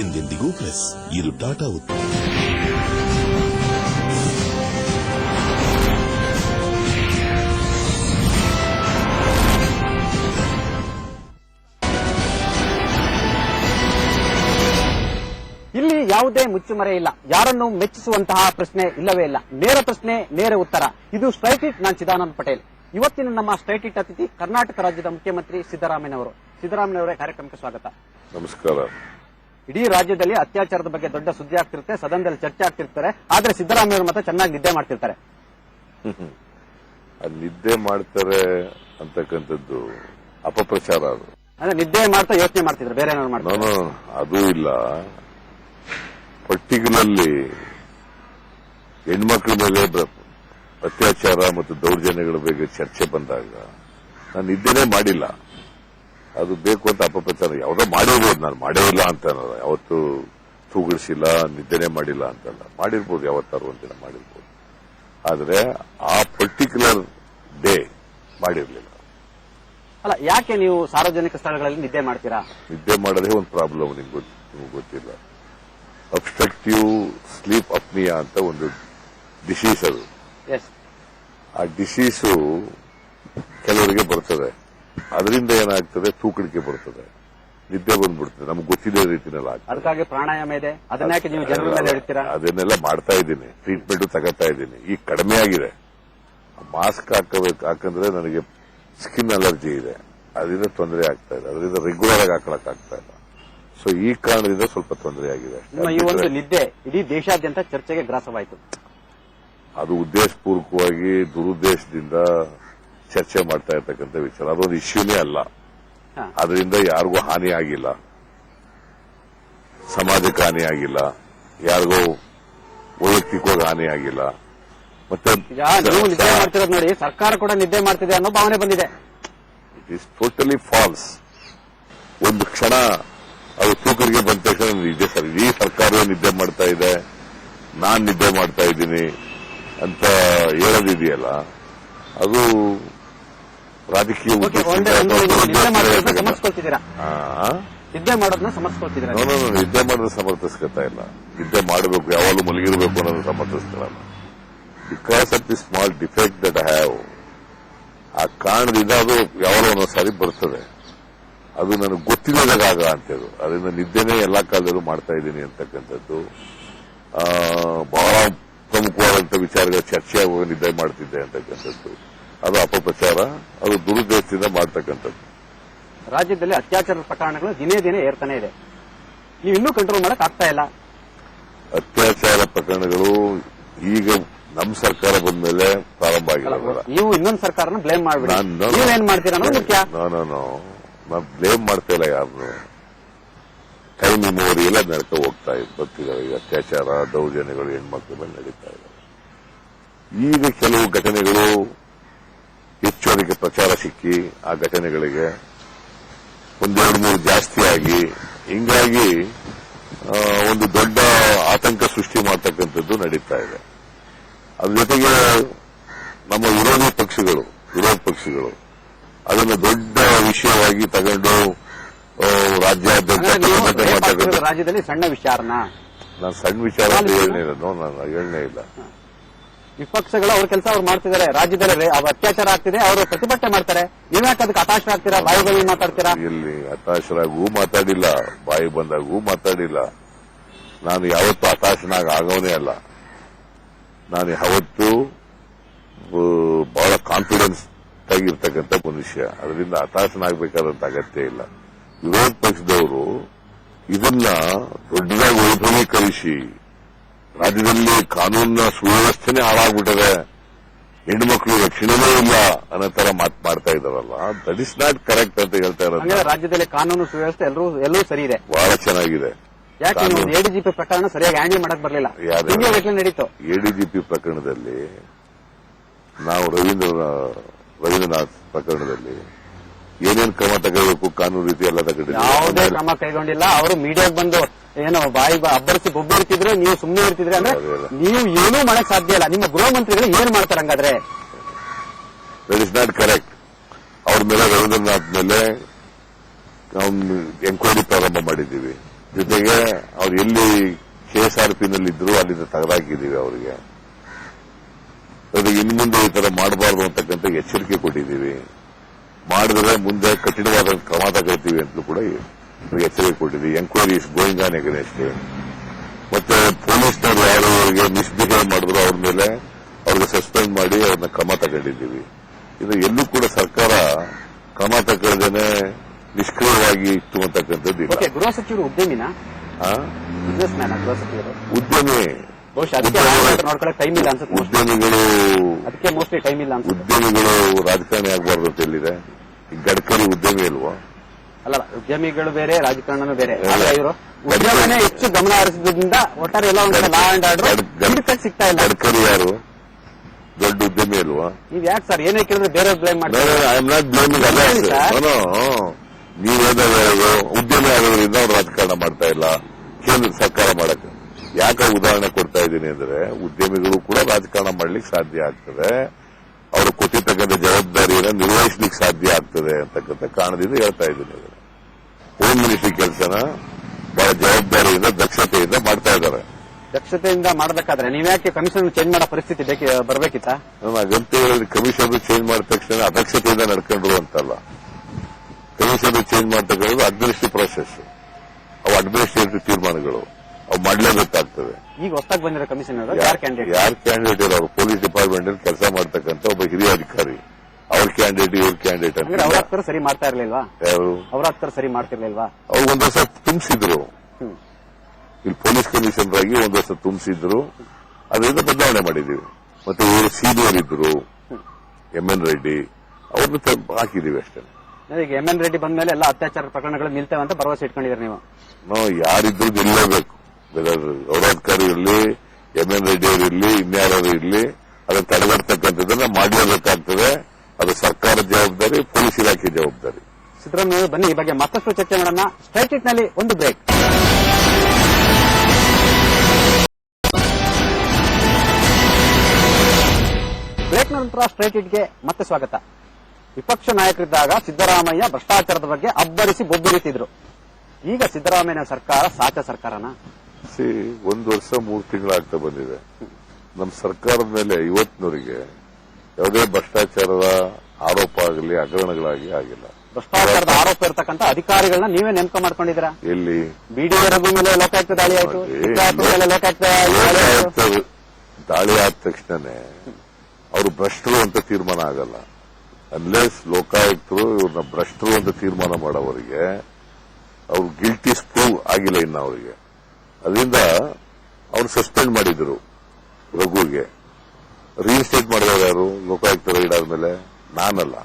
ಎಂದೆಂದಿಗೂ ಪ್ಲಸ್ ಇದು ಟಾಟಾ ಉತ್ಪನ್ನ ಇಲ್ಲಿ ಯಾವುದೇ ಮುಚ್ಚುಮರೆ ಇಲ್ಲ. ಯಾರನ್ನು ಮೆಚ್ಚಿಸುವಂತಹ ಪ್ರಶ್ನೆ ಇಲ್ಲವೇ ಇಲ್ಲ. ನೇರ ಪ್ರಶ್ನೆ ನೇರ ಉತ್ತರ. ಇದು ಸ್ಟ್ರೈಟ್ ಇಟ್ ನಾನ್ ಚಿದಾನಂದ್ ಪಟೇಲ್. ಇವತ್ತಿನ ನಮ್ಮ ಸ್ಟ್ರೈಟ್ ಇಟ್ ಅತಿಥಿ ಕರ್ನಾಟಕ ರಾಜ್ಯದ ಮುಖ್ಯಮಂತ್ರಿ ಸಿದ್ದರಾಮಯ್ಯನವರು. ಸಿದ್ದರಾಮಯ್ಯನವರೇ ಕಾರ್ಯಕ್ರಮಕ್ಕೆ ಸ್ವಾಗತ. ನಮಸ್ಕಾರ. ಇಡೀ ರಾಜ್ಯದಲ್ಲಿ ಅತ್ಯಾಚಾರದ ಬಗ್ಗೆ ದೊಡ್ಡ ಸುದ್ದಿ ಆಗ್ತಿರುತ್ತೆ ಸದನದಲ್ಲಿ ಚರ್ಚೆ ಆಗ್ತಿರ್ತಾರೆ. ಆದ್ರೆ ಸಿದ್ದರಾಮಯ್ಯ ಮಾತ್ರ ಚೆನ್ನಾಗಿ ನಿದ್ದೆ ಮಾಡ್ತಿರ್ತಾರೆ. ಅಲ್ಲಿ ನಿದ್ದೆ ಮಾಡ್ತಾರೆ ಅಂತಕ್ಕಂಥದ್ದು ಅಪಪ್ರಚಾರ ಅದು. ಅಂದ್ರೆ ನಿದ್ದೆ ಮಾಡ್ತಾ ಯೋಚನೆ ಮಾಡ್ತಿದ್ರು ಬೇರೆ ಏನಾದ್ರು ಮಾಡ್ತಾರೆ ಅದು ಇಲ್ಲ. ಪರ್ಟಿಕ್ಯುಲರ್ಲಿ ಹೆಣ್ಮಕ್ಳ ಮೇಲೆ ಅತ್ಯಾಚಾರ ಮತ್ತು ದೌರ್ಜನ್ಯಗಳ ಬಗ್ಗೆ ಚರ್ಚೆ ಬಂದಾಗ ನಾನು ನಿದ್ದೆನೇ ಮಾಡಿಲ್ಲ. ಅದು ಬೇಕು ಅಂತ ಅಪಪ್ರಚಾರ ಯಾವುದೋ ಮಾಡಿರ್ಬೋದು ನಾನು ಮಾಡೇ ಇಲ್ಲ ಅಂತ. ಯಾವತ್ತು ತೂಗಿಡಿಸಿಲ್ಲ ನಿದ್ದೆನೇ ಮಾಡಿಲ್ಲ ಅಂತಲ್ಲ ಮಾಡಿರ್ಬೋದು ಯಾವತ್ತಾರು ಒಂದಿನ ಮಾಡಿರ್ಬೋದು. ಆದ್ರೆ ಆ ಪರ್ಟಿಕ್ಯುಲರ್ ಡೇ ಮಾಡಿರಲಿಲ್ಲ. ಅಲ್ಲ ಯಾಕೆ ನೀವು ಸಾರ್ವಜನಿಕ ಸ್ಥಳಗಳಲ್ಲಿ ನಿದ್ದೆ ಮಾಡ್ತೀರಾ? ನಿದ್ದೆ ಮಾಡೋದೇ ಒಂದು ಪ್ರಾಬ್ಲಮ್ ನಿಮ್ಗೆ ನಿಮ್ಗೆ ಗೊತ್ತಿಲ್ಲ. ಅಬ್ಸ್ಟ್ರಕ್ಟಿವ್ ಸ್ಲೀಪ್ ಅಪ್ನಿಯಾ ಅಂತ ಒಂದು ಡಿಸೀಸ್ ಅದು. ಆ ಡಿಸೀಸು ಕೆಲವರಿಗೆ ಬರ್ತದೆ. ಅದರಿಂದ ಏನಾಗ್ತದೆ? ತೂಕಡಿಕೆ ಬರ್ತದೆ. ನಿದ್ದೆ ಬಂದ್ಬಿಡ್ತದೆ. ನಮ್ಗೆ ಗೊತ್ತಿದೆ ರೀತಿನಲ್ಲಿ ಆಗ್ತದೆ. ಅದಕ್ಕಾಗಿ ಪ್ರಾಣಾಯಾಮ ಇದೆ. ಅದನ್ನ ಯಾಕೆ ನೀವು ಜನರ ಮೇಲೆ ಹೇಳ್ತೀರಾ? ಅದನ್ನೆಲ್ಲ ಮಾಡ್ತಾ ಇದ್ದೀನಿ. ಟ್ರೀಟ್ಮೆಂಟ್ ತಗೋತಾ ಇದ್ದೀನಿ. ಈಗ ಕಡಿಮೆ ಆಗಿದೆ. ಮಾಸ್ಕ್ ಹಾಕಬೇಕು. ಹಾಕಂದ್ರೆ ನನಗೆ ಸ್ಕಿನ್ ಅಲರ್ಜಿ ಇದೆ. ಅದರಿಂದ ತೊಂದರೆ ಆಗ್ತಾ ಇದೆ ಅದರಿಂದ ರೆಗ್ಯುಲರ್ ಆಗಿ ಹಾಕೊಳಕ್ ಆಗ್ತಾ ಇಲ್ಲ. ಸೊ ಈ ಕಾರಣದಿಂದ ಸ್ವಲ್ಪ ತೊಂದರೆ ಆಗಿದೆ. ಈ ಒಂದು ನಿದ್ದೆ ಇಡೀ ದೇಶಾದ್ಯಂತ ಚರ್ಚೆಗೆ ಗ್ರಾಸವಾಯಿತು. ಅದು ಉದ್ದೇಶಪೂರ್ವಕವಾಗಿ ದುರುದ್ದೇಶದಿಂದ ಚರ್ಚೆ ಮಾಡ್ತಾ ಇರ್ತಕ್ಕಂಥ ವಿಚಾರ. ಅದೊಂದು ಇಶ್ಯೂನೇ ಅಲ್ಲ. ಅದರಿಂದ ಯಾರಿಗೂ ಹಾನಿ ಆಗಿಲ್ಲ. ಸಮಾಜಕ್ಕೆ ಹಾನಿ ಆಗಿಲ್ಲ. ಯಾರಿಗೂ ವೈಯಕ್ತಿಕವಾಗಿ ಹಾನಿ ಆಗಿಲ್ಲ. ಮತ್ತೆ ನೀವು ನಿದ್ದೆ ಮಾಡ್ತಿರೋದು ನೋಡಿ ಸರ್ಕಾರ ಕೂಡ ನಿದ್ದೆ ಮಾಡ್ತಿದೆ ಅನ್ನೋ ಭಾವನೆ ಬಂದಿದೆ. ಇಟ್ ಇಸ್ ಟೋಟಲಿ ಫಾಲ್ಸ್ ಒಂದು ಕ್ಷಣ ಅದು ತೂಕರಿಗೆ ಬಂದ ತಕ್ಷಣ ನಿದ್ದೆ ಸರ್ ಈ ಸರ್ಕಾರವೇ ನಿದ್ದೆ ಮಾಡ್ತಾ ಇದೆ. ನಾನ್ ನಿದ್ದೆ ಮಾಡ್ತಾ ಇದ್ದೀನಿ ಅಂತ ಹೇಳೋದಿದೆಯಲ್ಲ ಅದು ರಾಜಕೀಯ ನಿದ್ದೆ ಮಾಡೋದನ್ನ ನಿದ್ದೆ ಮಾಡೋದನ್ನ ಮಾಡೋದು ಸಮರ್ಥಿಸ್ಕೊತಾ ಇಲ್ಲ. ನಿದ್ದೆ ಮಾಡಬೇಕು ಯಾವಾಗಲೂ ಮಲಗಿರಬೇಕು ಅನ್ನೋದು ಸಮರ್ಥಿಸ್ಕೊಳ್ಳಲ್ಲ because of the small defect that I have ಆ ಕಾರಣದಿಂದ ಅದು ಯಾವಾಗಲೂ ಒಂದೊಂದು ಸಾರಿ ಬರ್ತದೆ. ಅದು ನನಗೆ ಗೊತ್ತಿಲ್ಲದಾಗ ಅಂತದ್ದು ಅದರಿಂದ ನಿದ್ದೆನೇ ಎಲ್ಲಾ ಕಾಲದಲ್ಲೂ ಮಾಡ್ತಾ ಇದ್ದೀನಿ ಅಂತಕ್ಕಂಥದ್ದು. ಆ, ಬಹಳ ಪ್ರಮುಖವಾದಂತ ವಿಚಾರಗಳ ಚರ್ಚೆ ಆಗುವಾಗ ನಿದ್ದೆ ಮಾಡ್ತಿದ್ದೆ ಅಂತಕ್ಕಂಥದ್ದು. ಅದು ಅಪಪ್ರಚಾರ ಅದು ದುರುದ್ದೇಶದಿಂದ ಮಾಡತಕ್ಕಂಥದ್ದು. ರಾಜ್ಯದಲ್ಲಿ ಅತ್ಯಾಚಾರ ಪ್ರಕರಣಗಳು ದಿನೇ ದಿನೇ ಏರ್ತಾನೆ ಇದೆ. ನೀವು ಇನ್ನೂ ಕಂಟ್ರೋಲ್ ಮಾಡಕ್ ಆಗ್ತಾ ಇಲ್ಲ. ಅತ್ಯಾಚಾರ ಪ್ರಕರಣಗಳು ಈಗ ನಮ್ಮ ಸರ್ಕಾರ ಬಂದ ಮೇಲೆ ಪ್ರಾರಂಭ ಆಗಿಲ್ಲ ನೀವು ಇನ್ನೊಂದು ಸರ್ಕಾರನ ಬ್ಲೇಮ್ ಮಾಡ್ಬಿಡಿ. ನಾನು ನೀವೇನ್ ಮಾಡ್ತೀರಾ ಅನ್ನೋದು ಮುಖ್ಯ. ನಾನು ನಾನು ಬ್ಲೇಮ್ ಮಾಡ್ತಾ ಇಲ್ಲ ಯಾರನ್ನು ಕೈ ಮೆಮೋರಿ ಎಲ್ಲ ನಡ್ಕೊ ಹೋಗ್ತಾ ಇದ್. ಬರ್ತಿದ್ದಾರೆ ಈಗ ಅತ್ಯಾಚಾರ ದೌರ್ಜನ್ಯಗಳು ಹೆಣ್ಮಕ್ಳ ಮೇಲೆ ನಡೀತಾ ಇದೆ. ಈಗ ಕೆಲವು ಘಟನೆಗಳು ಹೆಚ್ಚು ಅದಕ್ಕೆ ಪ್ರಚಾರ ಸಿಕ್ಕಿ ಆ ಘಟನೆಗಳಿಗೆ ಒಂದೆರಡು ಮೂರು ಜಾಸ್ತಿಯಾಗಿ ಆಗಿ ಹಿಂಗಾಗಿ ಒಂದು ದೊಡ್ಡ ಆತಂಕ ಸೃಷ್ಟಿ ಮಾಡ್ತಕ್ಕಂಥದ್ದು ನಡೀತಾ ಇದೆ. ಅದ್ರ ಜೊತೆಗೆ ನಮ್ಮ ವಿರೋಧಿ ಪಕ್ಷಗಳು ವಿರೋಧ ಪಕ್ಷಗಳು ಅದನ್ನು ದೊಡ್ಡ ವಿಷಯವಾಗಿ ತಗೊಂಡು ರಾಜ್ಯಾದ್ಯಂತ ರಾಜ್ಯದಲ್ಲಿ ಸಣ್ಣ ವಿಚಾರನ? ನಾನು ಸಣ್ಣ ವಿಚಾರ ಹೇಳನೇ ಇಲ್ಲ ನಾನು ಹೇಳನೇ ಇಲ್ಲ. ವಿಪಕ್ಷಗಳು ಅವ್ರ ಕೆಲಸ ಅವ್ರು ಮಾಡ್ತಿದ್ದಾರೆ ರಾಜ್ಯದಲ್ಲಿ ಅತ್ಯಾಚಾರ ಆಗ್ತಿದೆ, ಅವರು ಪ್ರತಿಭಟನೆ ಮಾಡ್ತಾರೆ. ನೀವ್ಯಾಕೆ ಅದಕ್ಕೆ ಹತಾಶರಾಗ್ತೀರಾ ಬಾಯಿಗಳಲ್ಲಿ ಮಾತಾಡ್ತೀರಾ? ಎಲ್ಲಿ ಹತಾಶರಾಗೂ ಮಾತಾಡಿಲ್ಲ, ಬಾಯಿ ಬಂದಾಗೂ ಮಾತಾಡಿಲ್ಲ. ನಾನು ಯಾವತ್ತೂ ಹತಾಶನಾಗ ಆಗೋನೇ ಅಲ್ಲ. ನಾನು ಯಾವತ್ತು ಬಹಳ ಕಾನ್ಫಿಡೆನ್ಸ್ ಆಗಿರ್ತಕ್ಕಂಥ ಮನುಷ್ಯ. ಅದರಿಂದ ಹತಾಶನಾಗಬೇಕಾದಂತ ಅಗತ್ಯ ಇಲ್ಲ. ವಿರೋಧ ಪಕ್ಷದವರು ಇದನ್ನ ದೊಡ್ಡದಾಗಿ ವೈಭವೀಕರಿಸಿ ರಾಜ್ಯದಲ್ಲಿ ಕಾನೂನಿನ ಸುವ್ಯವಸ್ಥೆನೇ ಹಾಳಾಗ್ಬಿಟ್ಟಿದೆ. ಹೆಣ್ಮಕ್ಳು ರಕ್ಷಣೆನೇ ಇಲ್ಲ ಅನ್ನೋ ತರ ಮಾತು ಮಾಡ್ತಾ ಇದಾರಲ್ಲ ದಟ್ ಇಸ್ ನಾಟ್ ಕರೆಕ್ಟ್ ಅಂತ ಹೇಳ್ತಾ ಇರೋದು. ರಾಜ್ಯದಲ್ಲಿ ಕಾನೂನು ಸುವ್ಯವಸ್ಥೆ ಎಲ್ಲರೂ ಎಲ್ಲರೂ ಸರಿ ಇದೆ. ಬಹಳ ಚೆನ್ನಾಗಿದೆ. ಯಾಕೆ ನೀವು ಕಾನೂನು- ಎಡಿಜಿಪಿ ಪ್ರಕರಣ ಸರಿಯಾಗಿ ಹ್ಯಾಂಡಲ್ ಮಾಡಕ್ ಬರಲಿಲ್ಲ? ನಡೀತು? ಎಡಿಜಿಪಿ ಪ್ರಕರಣದಲ್ಲಿ ನಾವು ರವೀಂದ್ರ ರವೀಂದ್ರನಾಥ್ ಪ್ರಕರಣದಲ್ಲಿ ಏನೇನು ಕ್ರಮ ತಗೋಬೇಕು ಕಾನೂನು ರೀತಿ ಎಲ್ಲ ಯಾವುದೇ ಕ್ರಮ ಕೈಗೊಂಡಿಲ್ಲ. ಅವರು ಮೀಡಿಯಾಗೆ ಬಂದು ಏನೋ ಬಾಯಿ ಬ- ಅಬ್ಬರಿಸಿ ಬೊಬ್ಬರಿತಿದ್ರೆ ನೀವು ಸುಮ್ಮನೆ ಇರ್ತಿದ್ರೆ ಅಂದ್ರೆ ಅದೇ ಅದೇ. ನೀವು ಏನೂ ಮಾಡಕ್ ಸಾಧ್ಯ ಇಲ್ಲ. ನಿಮ್ಮ ಗೃಹ ಮಂತ್ರಿಗಳು ಏನ್ ಮಾಡ್ತಾರೆ ಹಂಗಾದ್ರೆ? ದಟ್ ಇಸ್ ನಾಟ್ ಕರೆಕ್ಟ್ ಅವ್ರ ಮೇಲೆ ರವೀಂದ್ರನಾಥ್ ಮೇಲೆ ನಾವು ಎಂಕ್ವೈರಿ ಪ್ರಾರಂಭ ಮಾಡಿದ್ದೀವಿ. ಜೊತೆಗೆ ಅವ್ರು ಎಲ್ಲಿ ಕೆಎಸ್ಆರ್ ಎಸ್ ಆರ್ ಪಿ ನಲ್ಲಿ ಇದ್ರು ಅಲ್ಲಿಂದ ತೆಗೆದಾಕಿದ್ದೀವಿ ಅವರಿಗೆ. ಇನ್ನು ಮುಂದೆ ಈ ತರ ಮಾಡಬಾರ್ದು ಅಂತಕ್ಕಂಥ ಎಚ್ಚರಿಕೆ ಕೊಟ್ಟಿದ್ದೀವಿ. ಮಾಡಿದ್ರೆ ಮುಂದೆ ಕಠಿಣವಾದ ಕ್ರಮ ತಗೊಳ್ತೀವಿ ಅಂತಲೂ ಕೂಡ ಎಚ್ಚರಿಕೆ ಕೊಟ್ಟಿದ್ವಿ enquiry is going on against ಮತ್ತೆ ಪೊಲೀಸ್ನವರು ಯಾರು ಅವರಿಗೆ ಮಿಸ್ಬಿಹೇವ್ ಮಾಡಿದ್ರು ಅವ್ರ ಮೇಲೆ ಅವ್ರಿಗೆ ಸಸ್ಪೆಂಡ್ ಮಾಡಿ ಅವ್ರನ್ನ ಕ್ರಮ ತಗೊಂಡಿದ್ದೀವಿ. ಇದು ಎಲ್ಲೂ ಕೂಡ ಸರ್ಕಾರ ಕ್ರಮ ತಗೊಳ್ಳದೇನೆ ನಿಷ್ಕ್ರಿಯವಾಗಿ ಇತ್ತು ಅಂತಕ್ಕಂಥದ್ದು ಗೃಹ ಸಚಿವರು ಉದ್ಯಮಿನ? ಉದ್ಯಮಿ. ಉದ್ಯಮಿಗಳು ಉದ್ಯಮಿಗಳು ರಾಜಕಾರಣಿ ಆಗಬಾರ್ದು ಅಂತ ಹೇಳಿದೆ ಗಡ್ಕರಿ ಉದ್ಯಮಿ ಅಲ್ವಾ? ಅಲ್ಲ ಉದ್ಯಮಿಗಳು ಬೇರೆ ರಾಜಕಾರಣನೂ ಬೇರೆ. ಆದ್ರೆ ಇವರು ಉದ್ಯಮನೇ ಹೆಚ್ಚು ಗಮನ ಹರಿಸಿದ್ರಿಂದ ಒಟ್ಟಾರೆ ಎಲ್ಲ ಒಂದು ಲಾ ಅಂಡ್ ಆರ್ಡರ್ ಹಿಡಿತಕ್ಕೆ ಸಿಗ್ತಾ ಇಲ್ಲ. ಗಡ್ಕರಿ ಯಾರು? ದೊಡ್ಡ ಉದ್ಯಮಿ ಅಲ್ವಾ? ನೀವ್ ಯಾಕೆ ಸರ್ ಏನೇ ಕೇಳಿದ್ರೆ ಬೇರೆ ಬ್ಲೇಮ್ ಮಾಡ್ತಾರೆ ಐ ಆಮ್ ನಾಟ್ ಬ್ಲೇಮಿಂಗ್ ಉದ್ಯಮಿ ಆಗೋದ್ರಿಂದ ಅವ್ರು ರಾಜಕಾರಣ ಮಾಡ್ತಾ ಇಲ್ಲ. ಕೇಂದ್ರ ಸರ್ಕಾರ ಮಾಡಕ್ಕೆ. ಯಾಕೆ ಉದಾಹರಣೆ ಕೊಡ್ತಾ ಇದ್ದೀನಿ ಅಂದ್ರೆ ಉದ್ಯಮಿಗಳು ಕೂಡ ರಾಜಕಾರಣ ಮಾಡ್ಲಿಕ್ಕೆ ಸಾಧ್ಯ ಆಗ್ತದೆ. ಅವರು ಕೊಟ್ಟಿರ್ತಕ್ಕಂಥ ಜವಾಬ್ದಾರಿಯನ್ನು ನಿರ್ವಹಿಸಲಿಕ್ಕೆ ಸಾಧ್ಯ ಆಗ್ತದೆ ಅಂತಕ್ಕಂಥ ಕಾರಣದಿಂದ ಹೇಳ್ತಾ ಇದ್ದೀನಿ. ಹೋಮ್ ಮಿನಿಸ್ಟ್ರಿ ಕೆಲಸನ ಬಹಳ ಜವಾಬ್ದಾರಿಯಿಂದ ದಕ್ಷತೆಯಿಂದ ಮಾಡ್ತಾ ಇದ್ದಾರೆ. ದಕ್ಷತೆಯಿಂದ ಮಾಡಬೇಕಾದ್ರೆ ನೀವ್ಯಾಕೆ ಕಮಿಷನ್ ಚೇಂಜ್ ಮಾಡೋ ಪರಿಸ್ಥಿತಿ ಬೇಕಿ ಬರ್ಬೇಕಿತ್ತ? ಅಗಂತ ಕಮಿಷನ್ ಚೇಂಜ್ ಮಾಡಿದ ತಕ್ಷಣ ಅದಕ್ಷತೆಯಿಂದ ನಡ್ಕೊಂಡ್ರು ಅಂತಲ್ಲ ಕಮಿಷನ್ ಚೇಂಜ್ ಮಾಡ್ತಕ್ಕಂಥದ್ದು ಅಡ್ಮಿನಿಸ್ಟ್ರೇಟಿವ್ ಪ್ರೊಸೆಸ್ ಅವು ಅಡ್ಮಿನಿಸ್ಟ್ರೇಟಿವ್ ತೀರ್ಮಾನಗಳು. ಅವು ಮಾಡಲೇಬೇಕಾಗ್ತದೆ. ಈಗ ಹೊಸದಾಗಿ ಬಂದಿರೋ ಕಮಿಷನ್ ಯಾರ್ ಕ್ಯಾಂಡಿಡೇಟ್ ಯಾರು ಕ್ಯಾಂಡಿಡೇಟ್ ಅವರು ಪೊಲೀಸ್ ಡಿಪಾರ್ಟ್ಮೆಂಟ್ ಅಲ್ಲಿ ಕೆಲಸ ಮಾಡ್ತಕ್ಕಂಥ ಒಬ್ಬ ಹಿರಿಯ ಅಧಿಕಾರಿ. ಅವ್ರ ಕ್ಯಾಂಡಿಡೇಟ್ ಇವ್ರ ಕ್ಯಾಂಡಿಡೇಟ್ ಅಂದ್ರೆ ಅಂತ ಅವ್ರ ಸರಿ ಮಾಡ್ತಾ ಇರ್ಲಿಲ್ವಾ? ಯಾರು? ಅವ್ರ ಸರಿ ಮಾಡ್ತಿರ್ಲಿಲ್ವಾ? ಅವ್ರು ಒಂದ್ ವರ್ಷ ತುಂಬಿಸಿದ್ರು. ಇಲ್ಲಿ ಪೊಲೀಸ್ ಕಮಿಷನರ್ ಆಗಿ ಒಂದ್ ವರ್ಷ ತುಂಬಿಸಿದ್ರು. ಅದರಿಂದ ಬದಲಾವಣೆ ಮಾಡಿದೀವಿ. ಮತ್ತೆ ಇವರು ಸೀನಿಯರ್ ಇದ್ರು ಎಂ ಎನ್ ರೆಡ್ಡಿ ಅವ್ರನ್ನ ಹಾಕಿದೀವಿ ಅಷ್ಟೇ. ಈಗ ಎಂ ಎನ್ ರೆಡ್ಡಿ ಬಂದ್ಮೇಲೆ ಎಲ್ಲ ಅತ್ಯಾಚಾರ ಪ್ರಕರಣಗಳು ನಿಲ್ತೇವೆ ಅಂತ ಭರವಸೆ ಇಟ್ಕೊಂಡಿದ್ದೀರಿ ನೀವು? ನಾವು ಯಾರಿದ್ರು ನಿಲ್ಲಬೇಕು. ಗೌರವಾಧಿಕಾರಿ ಇರಲಿ ಎಂ ಎನ್ ರೆಡ್ಡಿ ಅವರು ಇರಲಿ ಇನ್ಯಾರು ಇರಲಿ ಅದನ್ನ ತಡೆಗಟ್ಟತಕ್ಕಂಥದ್ದನ್ನ ಮಾಡಲೇಬೇಕಾಗ್ತದೆ. ಅದು ಸರ್ಕಾರದ ಜವಾಬ್ದಾರಿ ಪೊಲೀಸ್ ಇಲಾಖೆ ಜವಾಬ್ದಾರಿ. ಸಿದ್ದರಾಮಯ್ಯ ಬನ್ನಿ ಈ ಬಗ್ಗೆ ಮತ್ತಷ್ಟು ಚರ್ಚೆ ಮಾಡೋಣ. ಸ್ಟ್ರೈಟ್ ಇಟ್ನಲ್ಲಿ ಒಂದು ಬ್ರೇಕ್ ಬ್ರೇಕ್ ನಂತರ ಸ್ಟ್ರೈಟ್ ಇಟ್ಗೆ ಮತ್ತೆ ಸ್ವಾಗತ. ವಿಪಕ್ಷ ನಾಯಕರಿದ್ದಾಗ ಸಿದ್ದರಾಮಯ್ಯ ಭ್ರಷ್ಟಾಚಾರದ ಬಗ್ಗೆ ಅಬ್ಬರಿಸಿ ಬೊಬ್ಬರಿತಿದ್ರು. ಈಗ ಸಿದ್ದರಾಮಯ್ಯ ಸರ್ಕಾರ ಸಾಚ ಸರ್ಕಾರನ? ಸಿ ಒಂದು ವರ್ಷ ಮೂರು ತಿಂಗಳಾಗ್ತಾ ಬಂದಿದೆ. ನಮ್ಮ ಸರ್ಕಾರದ ಮೇಲೆ ಇವತ್ತಿನವರಿಗೆ ಯಾವುದೇ ಭ್ರಷ್ಟಾಚಾರದ ಆರೋಪ ಆಗಲಿ ಹಗರಣಗಳಾಗಿ ಆಗಿಲ್ಲ. ಭ್ರಷ್ಟಾಚಾರದ ಆರೋಪ ಇರತಕ್ಕಂತ ಅಧಿಕಾರಿಗಳನ್ನ ನೀವೇ ನೇಮಕ ಮಾಡ್ಕೊಂಡಿದ್ದೀರಾ? ಎಲ್ಲಿ? ಬಿಡಿ ರಘು ಮೇಲೆ ಲೋಕಾಯುಕ್ತ ದಾಳಿ ಆಯ್ತು. ಮೇಲೆ ಲೋಕಾಯುಕ್ತ ದಾಳಿ ಆದ ತಕ್ಷಣನೇ ಅವರು ಭ್ರಷ್ಟರು ಅಂತ ತೀರ್ಮಾನ ಆಗಲ್ಲ. ಅನ್ಲೆಸ್ ಲೋಕಾಯುಕ್ತರು ಇವ್ರನ್ನ ಭ್ರಷ್ಟರು ಅಂತ ತೀರ್ಮಾನ ಮಾಡೋವರಿಗೆ ಅವ್ರು ಗಿಲ್ಟಿ ಸ್ಪ್ರೂವ್ ಆಗಿಲ್ಲ ಇನ್ನು ಅವರಿಗೆ. ಅದರಿಂದ ಅವ್ರು ಸಸ್ಪೆಂಡ್ ಮಾಡಿದ್ರು ರಘುಗೆ. ರೀಇನ್ಸ್ಟೇಟ್ ಮಾಡಿದವರು ಯಾರು? ಲೋಕಾಯುಕ್ತ ರೈಡ್ ಆದ್ಮೇಲೆ ನಾನಲ್ಲ.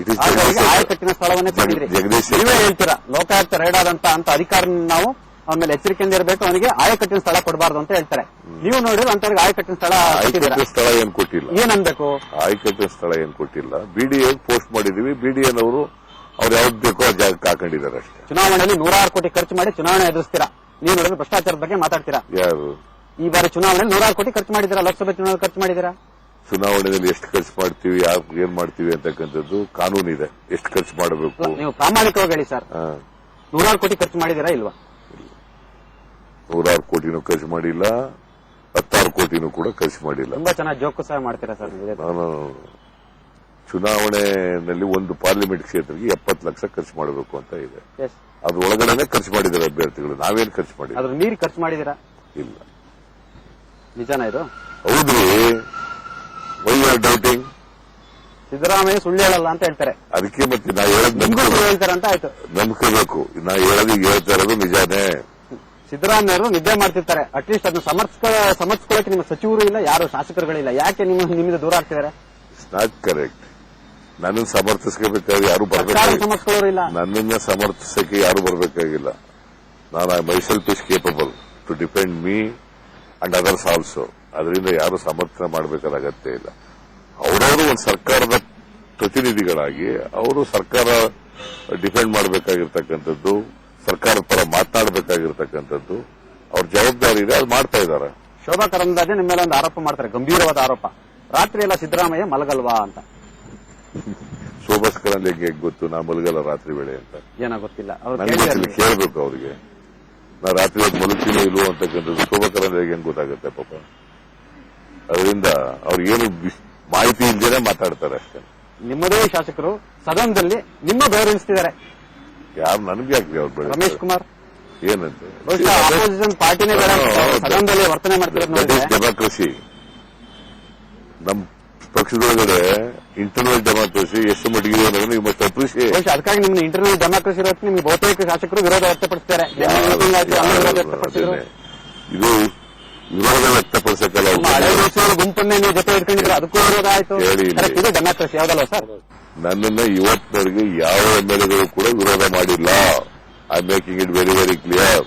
ಇಟ್ ಇಸ್ ಹಾಗಾಗಿ ಆಯಕಟ್ಟಿನ ಸ್ಥಳವನ್ನೇ ಕೊಟ್ಟಿದ್ರಿ ಜಗದೀಶ್. ನೀವೇ ಹೇಳ್ತೀರಾ ಲೋಕಾಯುಕ್ತ ರೈಡ್ ಆದಂತ ಅಂತ ಅಧಿಕಾರ ನಾವು ಅವನ ಮೇಲೆ ಎಚ್ಚರಿಕೆಯಿಂದ ಇರಬೇಕು ಅವನಿಗೆ ಆಯಕಟ್ಟಿನ ಸ್ಥಳ ಕೊಡಬಾರ್ದು ಅಂತ ಹೇಳ್ತಾರೆ. ನೀವು ನೋಡಿದ್ರೆ ಅಂತವ್ರಿಗೆ ಆಯಕಟ್ಟಿನ ಸ್ಥಳ ಕೊಟ್ಟಿದ್ದೀರಾ? ಆಯ್ಕೆಟ್ಟಿನ ಸ್ಥಳ ಏನ್ ಕೊಟ್ಟಿಲ್ಲ. ಏನ್ ಅನ್ಬೇಕು ಆಯ್ಕೆಟ್ಟಿನ ಸ್ಥಳ ಏನ್ ಕೊಟ್ಟಿಲ್ಲ. ಬಿಡಿಎ ಪೋಸ್ಟ್ ಮಾಡಿದೀವಿ. ಬಿಡಿಎನವರು ಅವ್ರು ಯಾವ್ದು ಬೇಕೋ ಆ ಜಾಗಕ್ಕೆ ಹಾಕೊಂಡಿದ್ದಾರೆ ಅಷ್ಟೇ. ಚುನಾವಣೆಯಲ್ಲಿ ನೂರಾರು ಕೋಟಿ ಖರ್ಚು ಮಾಡಿ ಚುನಾವಣೆ ಎದುರಿಸ್ತೀರಾ? ನೀವು ನೋಡಿದ್ರೆ ಭ್ರಷ್ಟಾಚಾರದ ಬಗ್ಗೆ ಮಾತಾಡ್ತೀರಾ? ಯಾರು? ಈ ಬಾರಿ ಚುನಾವಣೆ ನೂರಾರು ಕೋಟಿ ಖರ್ಚು ಮಾಡಿದಿರಾ ಲೋಕಸಭೆ ಚುನಾವಣೆ ಖರ್ಚು ಮಾಡಿದಿರಾ ಚುನಾವಣೆಯಲ್ಲಿ ಎಷ್ಟು ಖರ್ಚು ಮಾಡ್ತೀವಿ ಏನ್ ಮಾಡ್ತೀವಿ ಅಂತಕ್ಕಂಥದ್ದು ಕಾನೂನಿದೆ ಎಷ್ಟು ಖರ್ಚು ಮಾಡಬೇಕು? ನೀವು ಪ್ರಾಮಾಣಿಕವಾಗಿ ಹೇಳಿ ಸರ್. ನೂರಾರು ಕೋಟಿ ಖರ್ಚು ಮಾಡಿದಿರಾ ಇಲ್ವಾ? ನೂರಾರು ಕೋಟಿನೂ ಖರ್ಚು ಮಾಡಿಲ್ಲ ಹತ್ತಾರು ಕೋಟಿನೂ ಕೂಡ ಖರ್ಚು ಮಾಡಿಲ್ಲ. ತುಂಬಾ ಚೆನ್ನಾಗಿ ಜೋಕು ಸಹ ಮಾಡ್ತೀರಾ ಸರ್ ನಾನು ಚುನಾವಣೆಯಲ್ಲಿ ಒಂದು ಪಾರ್ಲಿಮೆಂಟ್ ಕ್ಷೇತ್ರಕ್ಕೆ ಎಪ್ಪತ್ತು ಲಕ್ಷ ಖರ್ಚು ಮಾಡಬೇಕು ಅಂತ ಇದೆ. ಅದ್ರ ಒಳಗಡೆನೆ ಖರ್ಚು ಮಾಡಿದ್ದಾರೆ ಅಭ್ಯರ್ಥಿಗಳು. ನಾವೇನು ಖರ್ಚು ಮಾಡಿದ್ರೆ ನೀರು ಖರ್ಚು ಮಾಡಿದಿರಾ ಇಲ್ಲ. ನಿಜಾನ ಇದು? ಹೌದ್ರಿ ವೈ ಆರ್ ಡೌಟಿಂಗ್ ಸಿದ್ದರಾಮಯ್ಯ ಸುಳ್ಳು ಹೇಳಲ್ಲ ಅಂತ ಹೇಳ್ತಾರೆ. ಅದಕ್ಕೆ ಮತ್ತೆ ನಾ ಹೇಳೋದು ನಿಮ್ಗೂ ಸುಳ್ಳು ನಂಬ್ಕೋಬೇಕು ಹೇಳ್ತಾರೆ ಅಂತ ಆಯ್ತು. ನಂಬ್ಕೋಬೇಕು ನಾ ಹೇಳೋದು ಈಗ ಹೇಳ್ತಾ ಇರೋದು ನಿಜಾನೇ. ಸಿದ್ದರಾಮಯ್ಯರು ನಿದ್ದೆ ಮಾಡ್ತಿರ್ತಾರೆ. ಅಟ್ಲೀಸ್ಟ್ ಅದನ್ನ ಸಮರ್ಥ ಸಮರ್ಥಿಸ್ಕೊಳ್ಳಕ್ಕೆ ನಿಮ್ಮ ಸಚಿವರು ಇಲ್ಲ ಯಾರು ಶಾಸಕರುಗಳಿಲ್ಲ. ಯಾಕೆ ನಿಮ್ಮ ನಿಮ್ಮಿಂದ ದೂರ ಆಗ್ತಿದ್ದಾರೆ? ನಾಟ್ ಕರೆಕ್ಟ್ ನನ್ನನ್ನು ಸಮರ್ಥಿಸ್ಕೋಬೇಕಾದ್ರೆ ಯಾರು ಸಮರ್ಸ್ಕೊಳ್ಳೋರು ಇಲ್ಲ. ನನ್ನನ್ನ ಸಮರ್ಥಿಸಕ್ಕೆ ಯಾರು ಬರಬೇಕಾಗಿಲ್ಲ. ನಾನು I myself is capable to depend me and others also ಅದರಿಂದ ಯಾರು ಸಮರ್ಥನೆ ಮಾಡಬೇಕಾದ ಅಗತ್ಯ ಇಲ್ಲ. ಅವರವರು ಒಂದು ಸರ್ಕಾರದ ಪ್ರತಿನಿಧಿಗಳಾಗಿ ಅವರು ಸರ್ಕಾರ ಡಿಫೆಂಡ್ ಮಾಡಬೇಕಾಗಿರ್ತಕ್ಕಂಥದ್ದು ಸರ್ಕಾರದ ಪರ ಮಾತನಾಡಬೇಕಾಗಿರ್ತಕ್ಕಂಥದ್ದು ಅವ್ರ ಜವಾಬ್ದಾರಿ ಇದೆ ಅದು ಮಾಡ್ತಾ ಇದ್ದಾರೆ. ಶೋಭಾ ಕರಂದಾಜೆ ನಿಮ್ಮ ಮೇಲೆ ಒಂದು ಆರೋಪ ಮಾಡ್ತಾರೆ ಗಂಭೀರವಾದ ಆರೋಪ. ರಾತ್ರಿ ಎಲ್ಲ ಸಿದ್ದರಾಮಯ್ಯ ಮಲಗಲ್ವಾ ಅಂತ. ಶೋಭಾ ಹೇಗೆ ಗೊತ್ತು ನಾ ಮಲಗಲ್ಲ ರಾತ್ರಿ ವೇಳೆ ಅಂತ. ಏನೋ ಗೊತ್ತಿಲ್ಲ. ಅವ್ರು ನನಗೆ ಕೇಳಿದ್ದಾರೆ ಕೇಳಬೇಕು ಅವ್ರಿಗೆ. ನಾ ರಾತ್ರಿ ಮಲಗ್ತೀನಿ ಇಲ್ವೋ ಅಂತಕ್ಕಂಥದ್ದು ಶೋಭಕರ ಹೇಗೆ ಗೊತ್ತಾಗುತ್ತೆ ಪಾಪ. ಅದರಿಂದ ಅವ್ರಿಗೇನು ಏನು ಮಾಹಿತಿ ಇಲ್ದೇನೆ ಮಾತಾಡ್ತಾರೆ ಅಷ್ಟೇ. ನಿಮ್ಮದೇ ಶಾಸಕರು ಸದನದಲ್ಲಿ ನಿಮ್ಮ ಗೌರವಿಸ್ತಿದ್ದಾರೆ ಯಾರು ನನಗೆ ಯಾಕೆ ಅವ್ರು ಬೆಳೆ ರಮೇಶ್ ಕುಮಾರ್. ಏನಂತೆ? ಪಾರ್ಟಿನೇ ಬೇಡ ಸದನದಲ್ಲಿ ವರ್ತನೆ ಡೆಮಾಕ್ರಸಿ ನಮ್ ಪಕ್ಷದೊಳಗಡೆ ಇಂಟರ್ನಲ್ ಡೆಮಾಕ್ರಸಿ ಎಷ್ಟು ಮಟ್ಟಿಗೆ ಅನ್ನೋದನ್ನ ಯು ಮಸ್ಟ್ ಅಪ್ರಿಷಿಯೇಟ್ ಬಹುಶಃ ಅದಕ್ಕಾಗಿ ನಿಮ್ಮ ಇಂಟರ್ನಲ್ ಡೆಮಾಕ್ರಸಿ ಇರೋದಕ್ಕೆ ನಿಮ್ಗೆ ಬಹುತೇಕ ಶಾಸಕರು ವಿರೋಧ ವ್ಯಕ್ತಪಡಿಸ್ತಾರೆ. ಇದು ವಿರೋಧ ವ್ಯಕ್ತಪಡಿಸಕ್ಕಲ್ಲ ಗುಂಪನ್ನೇ ನೀವು ಜೊತೆ ಇಟ್ಕೊಂಡಿದ್ರೆ ಅದಕ್ಕೂ ವಿರೋಧ ಆಯ್ತು. ಇದು ಡೆಮಾಕ್ರಸಿ ಯಾವ್ದಲ್ಲ ಸರ್? ನನ್ನನ್ನ ಇವತ್ತವರೆಗೆ ಯಾವ ಎಂಎಲ್ಎಗಳು ಕೂಡ ವಿರೋಧ ಮಾಡಿಲ್ಲ. I making it very very clear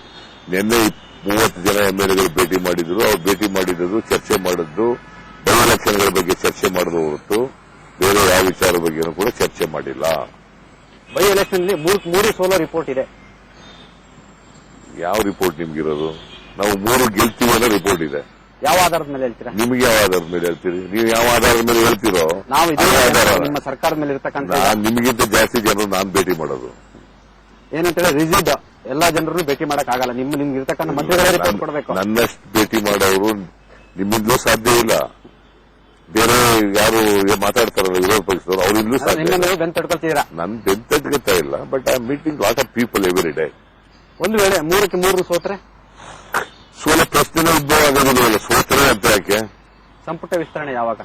ನಿನ್ನೆ ಮೂವತ್ತು ಜನ ಎಂಎಲ್ಎಗಳು ಭೇಟಿ ಮಾಡಿದ್ರು. ಅವ್ರು ಭೇಟಿ ಮಾಡಿದ್ರು ಚರ್ಚೆ ಮಾಡಿದ್ದು ಬೈ ಎಲೆಕ್ಷನ್ಗಳ ಬಗ್ಗೆ ಚರ್ಚೆ ಮಾಡಿದ ಹೊರತು ಬೇರೆ ಯಾವ ವಿಚಾರ ಬಗ್ಗೆನೂ ಕೂಡ ಚರ್ಚೆ ಮಾಡಿಲ್ಲ. ಬೈ ಎಲೆಕ್ಷನ್ ಮೂರು ಮೂರು ಸೋಲೋ ರಿಪೋರ್ಟ್ ಇದೆ. ಯಾವ ರಿಪೋರ್ಟ್ ನಿಮ್ಗಿರೋದು? ನಾವು ಮೂರು ಗೆಲ್ತೀವಿ ಅನ್ನೋ ರಿಪೋರ್ಟ್ ಇದೆ. ಯಾವ ಆಧಾರದ ಮೇಲೆ ಹೇಳ್ತೀರಾ? ನಿಮ್ಗೆ ಯಾವ ಆಧಾರದ ಮೇಲೆ ಹೇಳ್ತೀರಿ? ನೀವು ಯಾವ ಆಧಾರದ ಮೇಲೆ ಹೇಳ್ತೀರೋ ನಾವು ನಿಮ್ಮ ಸರ್ಕಾರದ ಮೇಲೆ ಇರ್ತಕ್ಕಂಥ ನಾನ್ ನಿಮಗಿಂತ ಜಾಸ್ತಿ ಜನರು ನಾನ್ ಭೇಟಿ ಮಾಡೋದು. ಏನಂತೇಳಿ ರಿಜಿಡ್ ಎಲ್ಲಾ ಜನರನ್ನು ಭೇಟಿ ಮಾಡಕ್ ಆಗಲ್ಲ ನಿಮ್ಮ ನಿಮ್ಗೆ ಇರ್ತಕ್ಕಂಥ ಮಧ್ಯ ರಿಪೋರ್ಟ್ ಕೊಡಬೇಕು. ನನ್ನಷ್ಟು ಭೇಟಿ ಮಾಡೋರು ನಿಮ್ಮಿಂದಲೂ ಸಾಧ್ಯ ಇಲ್ಲ. ಬೇರೆ ಯಾರು ಮಾತಾಡ್ತಾರಲ್ಲ ವಿರೋಧ ಪಕ್ಷದವರು ಅವ್ರು ಸಾಧ್ಯ ನನ್ ಇಲ್ಲ. ಮೇಲೆ ಬೆಂತ್ ತಡ್ಕೊಳ್ತಿದ್ದೀರಾ? ನನ್ ಬೆಂತಟ್ಕೊತಾ ಇಲ್ಲ but I meeting lot of people every day ಒಂದು ವೇಳೆ ಮೂರಕ್ಕೆ ಮೂರು ಸೋತ್ರೆ? ಸೋಲ ಪ್ರಶ್ನೆ ಉದ್ಭವ ಆಗೋದಿಲ್ಲ ಸೋತ್ರೆ ಅಂತ ಯಾಕೆ? ಸಂಪುಟ ವಿಸ್ತರಣೆ ಯಾವಾಗ?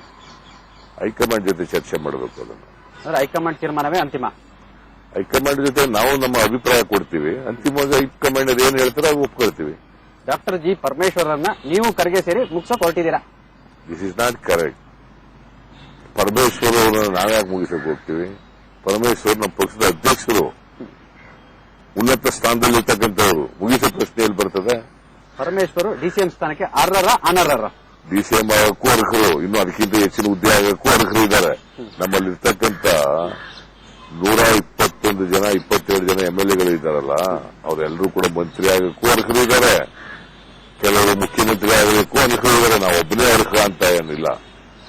ಹೈಕಮಾಂಡ್ ಜೊತೆ ಚರ್ಚೆ ಮಾಡಬೇಕು ಅದನ್ನು. ಅಂದ್ರೆ ಹೈಕಮಾಂಡ್ ತೀರ್ಮಾನವೇ ಅಂತಿಮ? ಹೈಕಮಾಂಡ್ ಜೊತೆ ನಾವು ನಮ್ಮ ಅಭಿಪ್ರಾಯ ಕೊಡ್ತೀವಿ. ಅಂತಿಮವಾಗಿ ಹೈಕಮಾಂಡ್ ಅದು ಏನ್ ಹೇಳ್ತಾರೆ ಅದು ಒಪ್ಕೊಳ್ತೀವಿ. ಡಾಕ್ಟರ್ ಜಿ ಪರಮೇಶ್ವರನ್ನ ನೀವು ಕರೆಗೆ ಸೇರಿ ಮುಗಿಸೋಕ್ ಹೊರಟಿದ್ದೀರಾ? This is not correct Parameshwar ಅವರನ್ನು ನಾವ್ಯಾಕೆ ಮುಗಿಸಕ್ಕೆ ಹೋಗ್ತೀವಿ? ಪರಮೇಶ್ವರನ ನಮ್ಮ ಪಕ್ಷದ ಅಧ್ಯಕ್ಷರು ಉನ್ನತ ಸ್ಥಾನದಲ್ಲಿರ್ತಕ್ಕಂಥವ್ರು ಮುಗಿಸೋ ಪ್ರಶ್ನೆ ಎಲ್ಲಿ ಬರ್ತದೆ. ಪರಮೇಶ್ವರ ಡಿಸಿಎಂ ಸ್ಥಾನಕ್ಕೆ ಅರ್ಹರ ಅನರ್ಹರ? ಡಿಸಿಎಂ ಆಗಕ್ಕೂ ಅರ್ಹರು ಇನ್ನು ಅದಕ್ಕಿಂತ ಹೆಚ್ಚಿನ ಹುದ್ದೆ ಆಗಕ್ಕೂ ಅರ್ಹರು ಇದ್ದಾರೆ. ನಮ್ಮಲ್ಲಿರ್ತಕ್ಕಂಥ ನೂರ ಇಪ್ಪತ್ತೊಂದು ಜನ ಇಪ್ಪತ್ತೆರಡು ಜನ ಎಂಎಲ್ಎಗಳು ಇದ್ದಾರಲ್ಲ ಅವರೆಲ್ಲರೂ ಕೂಡ ಮಂತ್ರಿ ಆಗಕ್ಕೂ ಅರ್ಹರು ಇದ್ದಾರೆ. ಕೆಲವರು ಮುಖ್ಯಮಂತ್ರಿ ಆಗಬೇಕು ಅರ್ಹರು ಇದ್ದಾರೆ. ನಾವು ಒಬ್ಬನೇ ಅರ್ಹ ಅಂತ ಏನಿಲ್ಲ.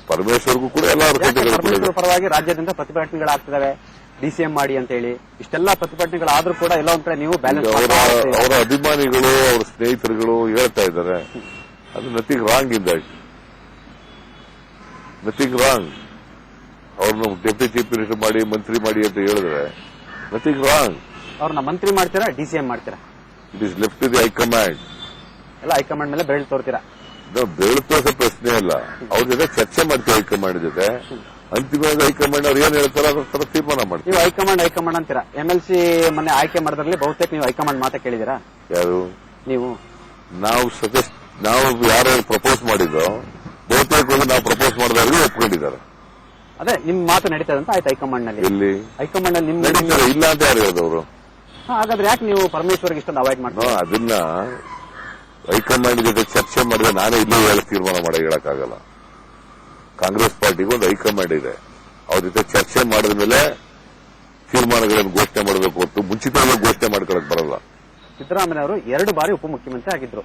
ಪರಮೇಶ್ವರ್ಗೂ ಕೂಡ ಎಲ್ಲ ಪರಮೇಶ್ವರ. ಪರವಾಗಿ ರಾಜ್ಯದಿಂದ ಪ್ರತಿಭಟನೆಗಳಾಗ್ತಿದಾವೆ ಡಿಸಿಎಂ ಮಾಡಿ ಅಂತ ಹೇಳಿ. ಇಷ್ಟೆಲ್ಲ ಪ್ರತಿಭಟನೆಗಳಾದ್ರೂ ಕೂಡ ಎಲ್ಲ ಒಂದ್ ಕಡೆ ನೀವು ಬ್ಯಾಲೆನ್ಸ್ ಅವರ ಅವರ ಅಭಿಮಾನಿಗಳು ಅವರ ಸ್ನೇಹಿತರುಗಳು ಹೇಳ್ತಾ ಇದ್ದಾರೆ. ಅದು nothing wrong in that nothing wrong ಅವ್ರನ್ನ ಡೆಪ್ಯೂಟಿ ಚೀಫ್ ಮಿನಿಸ್ಟರ್ ಮಾಡಿ ಮಂತ್ರಿ ಮಾಡಿ ಅಂತ ಹೇಳಿದ್ರೆ ನಥಿಂಗ್ ರಾಂಗ್ ಅವ್ರನ್ನ ಮಂತ್ರಿ ಮಾಡ್ತೀರಾ ಡಿಸಿಎಂ ಮಾಡ್ತೀರಾ? It is left to the high command ಎಲ್ಲ ಹೈಕಮಾಂಡ್ ಮೇಲೆ ಬೆರಳು ತೋರ್ತೀರಾ? ಬೆಳೆ ತೋರಿಸೋ ಪ್ರಶ್ನೆ ಅಲ್ಲ. ಅವ್ರ ಜೊತೆ ಚರ್ಚೆ ಮಾಡ್ತೀವಿ ಹೈಕಮಾಂಡ್ ಜೊತೆ. ಅಂತಿಮವಾಗಿ ಹೈಕಮಾಂಡ್ ಅವ್ರು ಏನ್ ಹೇಳ್ತಾರೋ ಅದ್ರ ತರ ತೀರ್ಮಾನ ಮಾಡ್ತೀವಿ. ನೀವು ಹೈಕಮಾಂಡ್ ಹೈಕಮಾಂಡ್ ಅಂತೀರಾ? ಎಂ ಎಲ್ ಸಿ ಮೊನ್ನೆ ಆಯ್ಕೆ ಮಾಡೋದ್ರಲ್ಲಿ ಬಹುತೇಕ ನೀವು ಹೈಕಮಾಂಡ್ ಮಾತಾ ಕೇಳಿದಿರಾ? ಯಾರು? ನೀವು. ನಾವು ಸಜೆಸ್ಟ್ ನಾವು ಯಾರು ಪ್ರಪೋಸ್ ಮಾಡಿದ್ರೋ ಬಹುತೇಕ ನಾವು ಪ್ರಪೋಸ್ ಮಾಡಿದವ್ರಿಗೆ ಒಪ್ಕೊಂಡಿದ್ದಾರೆ. ಅದೇ ನಿಮ್ ಮಾತು ನಡೀತದೆ ಅಂತ ಆಯ್ತು ಹೈಕಮಾಂಡ್ನಲ್ಲಿ ಇಲ್ಲಿ ಹೈಕಮಾಂಡ್ನಲ್ಲಿ ನಿಮ್ ಇಲ್ಲ ಅಂತ ಯಾರು ಹೇಳಿದವರು? ಹಾಗಾದ್ರೆ ಯಾಕೆ ನೀವು ಪರಮೇಶ್ವರ್ಗೆ ಇಷ್ಟೊಂದು ಅವಾಯ್ಡ್ ಮಾಡ್ತೀರಾ? ಅದನ್ನ ಹೈಕಮಾಂಡ್ ಜೊತೆ ಚರ್ಚೆ ಮಾಡಿದ್ರೆ ನಾನೇ ಇಲ್ಲೂ ಹೇಳ ತೀರ್ಮಾನ ಮಾಡಿ ಹೇಳಕ್ಕಾಗಲ್ಲ. ಕಾಂಗ್ರೆಸ್ ಪಾರ್ಟಿಗೆ ಒಂದು ಹೈಕಮಾಂಡ್ ಇದೆ. ಅವ್ರ ಜೊತೆ ಚರ್ಚೆ ಮಾಡಿದ ಮೇಲೆ ತೀರ್ಮಾನಗಳನ್ನು ಘೋಷಣೆ ಮಾಡಬೇಕು ಹೊರತು ಮುಂಚಿತವಾಗಿ ಘೋಷಣೆ ಮಾಡ್ಕೊಳಕ್ ಬರಲ್ಲ. ಸಿದ್ದರಾಮಯ್ಯ ಅವರು ಎರಡು ಬಾರಿ ಉಪಮುಖ್ಯಮಂತ್ರಿ ಆಗಿದ್ರು.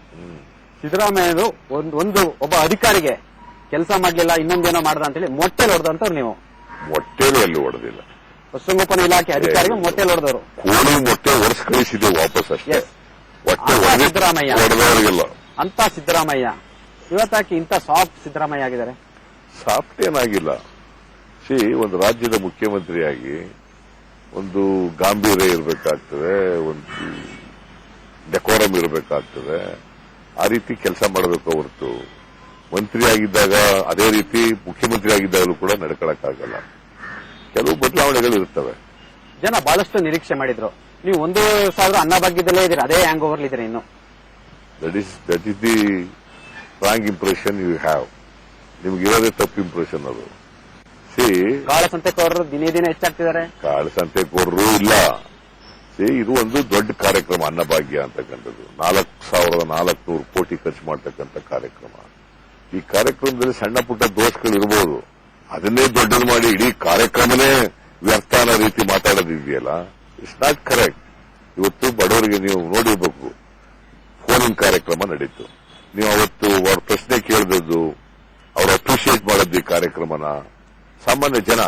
ಸಿದ್ದರಾಮಯ್ಯ ಒಂದು ಒಂದು ಒಬ್ಬ ಅಧಿಕಾರಿಗೆ ಕೆಲಸ ಮಾಡ್ಲಿಲ್ಲ ಇನ್ನೊಂದೇನೋ ಮಾಡ್ದ ಅಂತೇಳಿ ಮೊಟ್ಟೆಲ್ ಹೊಡೆದಂತವ್ರು ನೀವು. ಮೊಟ್ಟೆಲು ಎಲ್ಲಿ ಹೊಡೆದಿಲ್ಲ ಪಶುಸಂಗೋಪನಾ ಇಲಾಖೆ ಅಧಿಕಾರಿಗೆ ಮೊಟ್ಟೆ ಹೊಡೆದವರು ಕೋಳಿ ಮೊಟ್ಟೆ ಕಳಿಸಿದೆ ವಾಪಸ್ ಅಷ್ಟೇ. ಸಿದ್ದರಾಮಯ್ಯ. ಅಂತ ಸಿದ್ದರಾಮಯ್ಯ. ಇವತ್ತಾಕಿ ಇಂಥ ಸಾಫ್ಟ್ ಸಿದ್ದರಾಮಯ್ಯ ಆಗಿದ್ದಾರೆ ಸಾಫ್ಟ್ ಏನಾಗಿಲ್ಲ. ಸಿ ಒಂದು ರಾಜ್ಯದ ಮುಖ್ಯಮಂತ್ರಿಯಾಗಿ ಒಂದು ಗಾಂಭೀರ್ಯ ಇರಬೇಕಾಗ್ತದೆ ಒಂದು ಡೆಕೋರಮ್ ಇರಬೇಕಾಗ್ತದೆ. ಆ ರೀತಿ ಕೆಲಸ ಮಾಡಬೇಕು ಹೊರತು. ಮಂತ್ರಿ ಆಗಿದ್ದಾಗ ಅದೇ ರೀತಿ ಮುಖ್ಯಮಂತ್ರಿ ಆಗಿದ್ದಾಗಲೂ ಕೂಡ ನಡ್ಕೊಳಕ್ಕಾಗಲ್ಲ. ಕೆಲವು ಬದಲಾವಣೆಗಳು ಇರ್ತವೆ. ಜನ ಬಹಳಷ್ಟು ನಿರೀಕ್ಷೆ ಮಾಡಿದ್ರು. ನೀವು ಒಂದು ಸಾವಿರ ಅನ್ನಭಾಗ್ಯದಲ್ಲೇ ಇದ್ದೀರಾ ಅದೇ ಹ್ಯಾಂಗ್ ಓವರ್ ಇದ್ದೀರಾ ಇನ್ನು? That is that is the wrong impression you have ನಿಮ್ಗೆ ಇರೋದೇ ತಪ್ಪು ಇಂಪ್ರೆಷನ್ ಅದು. ಸಿ ಕಾಳಸಂತೆಕೋರರು ದಿನೇ ದಿನೇ ಹೆಚ್ಚಾಗ್ತಿದ್ದಾರೆ. ಕಾಳಸಂತೆ ಕೋರರು ಇಲ್ಲ. ಸಿ ಇದು ಒಂದು ದೊಡ್ಡ ಕಾರ್ಯಕ್ರಮ ಅನ್ನಭಾಗ್ಯ ಅಂತಕ್ಕಂಥದ್ದು. ನಾಲ್ಕು ಸಾವಿರದ ನಾಲ್ಕು ನೂರು ಕೋಟಿ ಖರ್ಚು ಮಾಡ್ತಕ್ಕಂಥ ಕಾರ್ಯಕ್ರಮ. ಈ ಕಾರ್ಯಕ್ರಮದಲ್ಲಿ ಸಣ್ಣ ಪುಟ್ಟ ದೋಷಗಳು ಇರಬಹುದು ಅದನ್ನೇ ದೊಡ್ಡದು ಮಾಡಿ ಇಡೀ ಕಾರ್ಯಕ್ರಮನೇ ವ್ಯರ್ಥ ಅನ್ನೋ ರೀತಿ ಮಾತಾಡೋದಿದೆಯಲ್ಲ? ಇಟ್ಸ್ ನಾಟ್ ಕರೆಕ್ಟ್ ಇವತ್ತು ಬಡವರಿಗೆ ನೀವು ನೋಡಿರ್ಬೇಕು. ಫೋನಿಂಗ್ ಕಾರ್ಯಕ್ರಮ ನಡೀತು. ನೀವು ಅವತ್ತು ಅವ್ರ ಪ್ರಶ್ನೆ ಕೇಳಿದದ್ದು ಅವ್ರು ಅಪ್ರಿಶಿಯೇಟ್ ಮಾಡೋದು ಈ ಕಾರ್ಯಕ್ರಮನ. ಸಾಮಾನ್ಯ ಜನ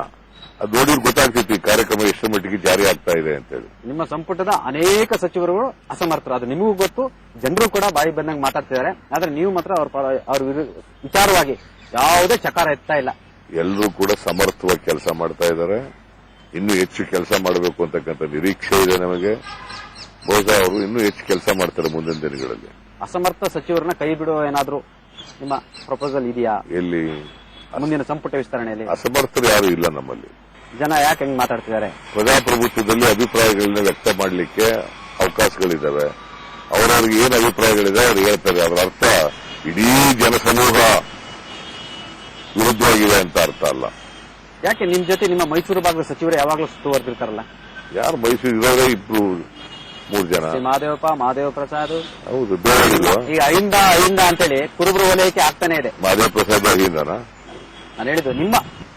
ಅದು ನೋಡಿದ್ರೆ ಗೊತ್ತಾಗ್ತಿತ್ತು ಈ ಕಾರ್ಯಕ್ರಮ ಎಷ್ಟು ಮಟ್ಟಿಗೆ ಜಾರಿ ಆಗ್ತಾ ಇದೆ ಅಂತೇಳಿ. ನಿಮ್ಮ ಸಂಪುಟದ ಅನೇಕ ಸಚಿವರುಗಳು ಅಸಮರ್ಥರು. ಅದು ನಿಮಗೂ ಗೊತ್ತು. ಜನರು ಕೂಡ ಬಾಯಿ ಬಂದಂಗೆ ಮಾತಾಡ್ತಿದ್ದಾರೆ. ಆದ್ರೆ ನೀವು ಮಾತ್ರ ಅವ್ರ ಅವ್ರ ವಿರು- ವಿಚಾರವಾಗಿ ಯಾವುದೇ ಚಕಾರ ಎತ್ತಾ ಇಲ್ಲ. ಎಲ್ಲರೂ ಕೂಡ ಸಮರ್ಥವಾಗಿ ಕೆಲಸ ಮಾಡ್ತಾ ಇದ್ದಾರೆ. ಇನ್ನೂ ಹೆಚ್ಚು ಕೆಲಸ ಮಾಡಬೇಕು ಅಂತಕ್ಕಂಥ ನಿರೀಕ್ಷೆ ಇದೆ ನಮಗೆ. ಬಹುಶಃ ಅವರು ಇನ್ನೂ ಹೆಚ್ಚು ಕೆಲಸ ಮಾಡ್ತಾರೆ ಮುಂದಿನ ದಿನಗಳಲ್ಲಿ. ಅಸಮರ್ಥ ಸಚಿವರನ್ನ ಕೈ ಬಿಡುವ ಏನಾದರೂ ನಿಮ್ಮ ಪ್ರಪೋಸಲ್ ಇದೆಯಾ? ಎಲ್ಲಿ? ಮುಂದಿನ ಸಂಪುಟ ವಿಸ್ತರಣೆಯಲ್ಲಿ. ಅಸಮರ್ಥರು ಯಾರು ಇಲ್ಲ ನಮ್ಮಲ್ಲಿ. ಜನ ಯಾಕೆ ಹೆಂಗ್ ಮಾತಾಡ್ತಿದ್ದಾರೆ? ಪ್ರಜಾಪ್ರಭುತ್ವದಲ್ಲಿ ಅಭಿಪ್ರಾಯಗಳನ್ನ ವ್ಯಕ್ತ ಮಾಡಲಿಕ್ಕೆ ಅವಕಾಶಗಳಿದ್ದಾವೆ. ಅವರವ್ರಿಗೆ ಏನು ಅಭಿಪ್ರಾಯಗಳಿದೆ ಅವ್ರು ಹೇಳ್ತಾರೆ. ಅದರ ಅರ್ಥ ಇಡೀ ಜನಸಮೂಹ ವಿರುದ್ಧವಾಗಿದೆ ಅಂತ ಅರ್ಥ ಅಲ್ಲ. ಯಾಕೆ ನಿಮ್ ಜೊತೆ ನಿಮ್ಮ ಮೈಸೂರು ಭಾಗದ ಸಚಿವರು ಯಾವಾಗಲೂ ಸುತ್ತುವರೆದಿರ್ತಾರಲ್ಲ? ಯಾರು ಮೈಸೂರು ಇರೋರೇ ಇಬ್ರು ಮೂರು ಜನ? ಶ್ರೀ ಮಹಾದೇವಪ್ಪ ಮಹಾದೇವ ಪ್ರಸಾದ್. ಹೌದು ಬೇರೆ ಈಗ ಅಹಿಂದ ಅಹಿಂದ ಅಂತೇಳಿ ಕುರುಬರು ವಲಯಕ್ಕೆ ಆಗ್ತಾನೆ ಇದೆ. ಮಾದೇವ ಪ್ರಸಾದ್ ಅಹಿಂದನ? ನಾನು ಹೇಳಿದ್ದು ನಿಮ್ಮ.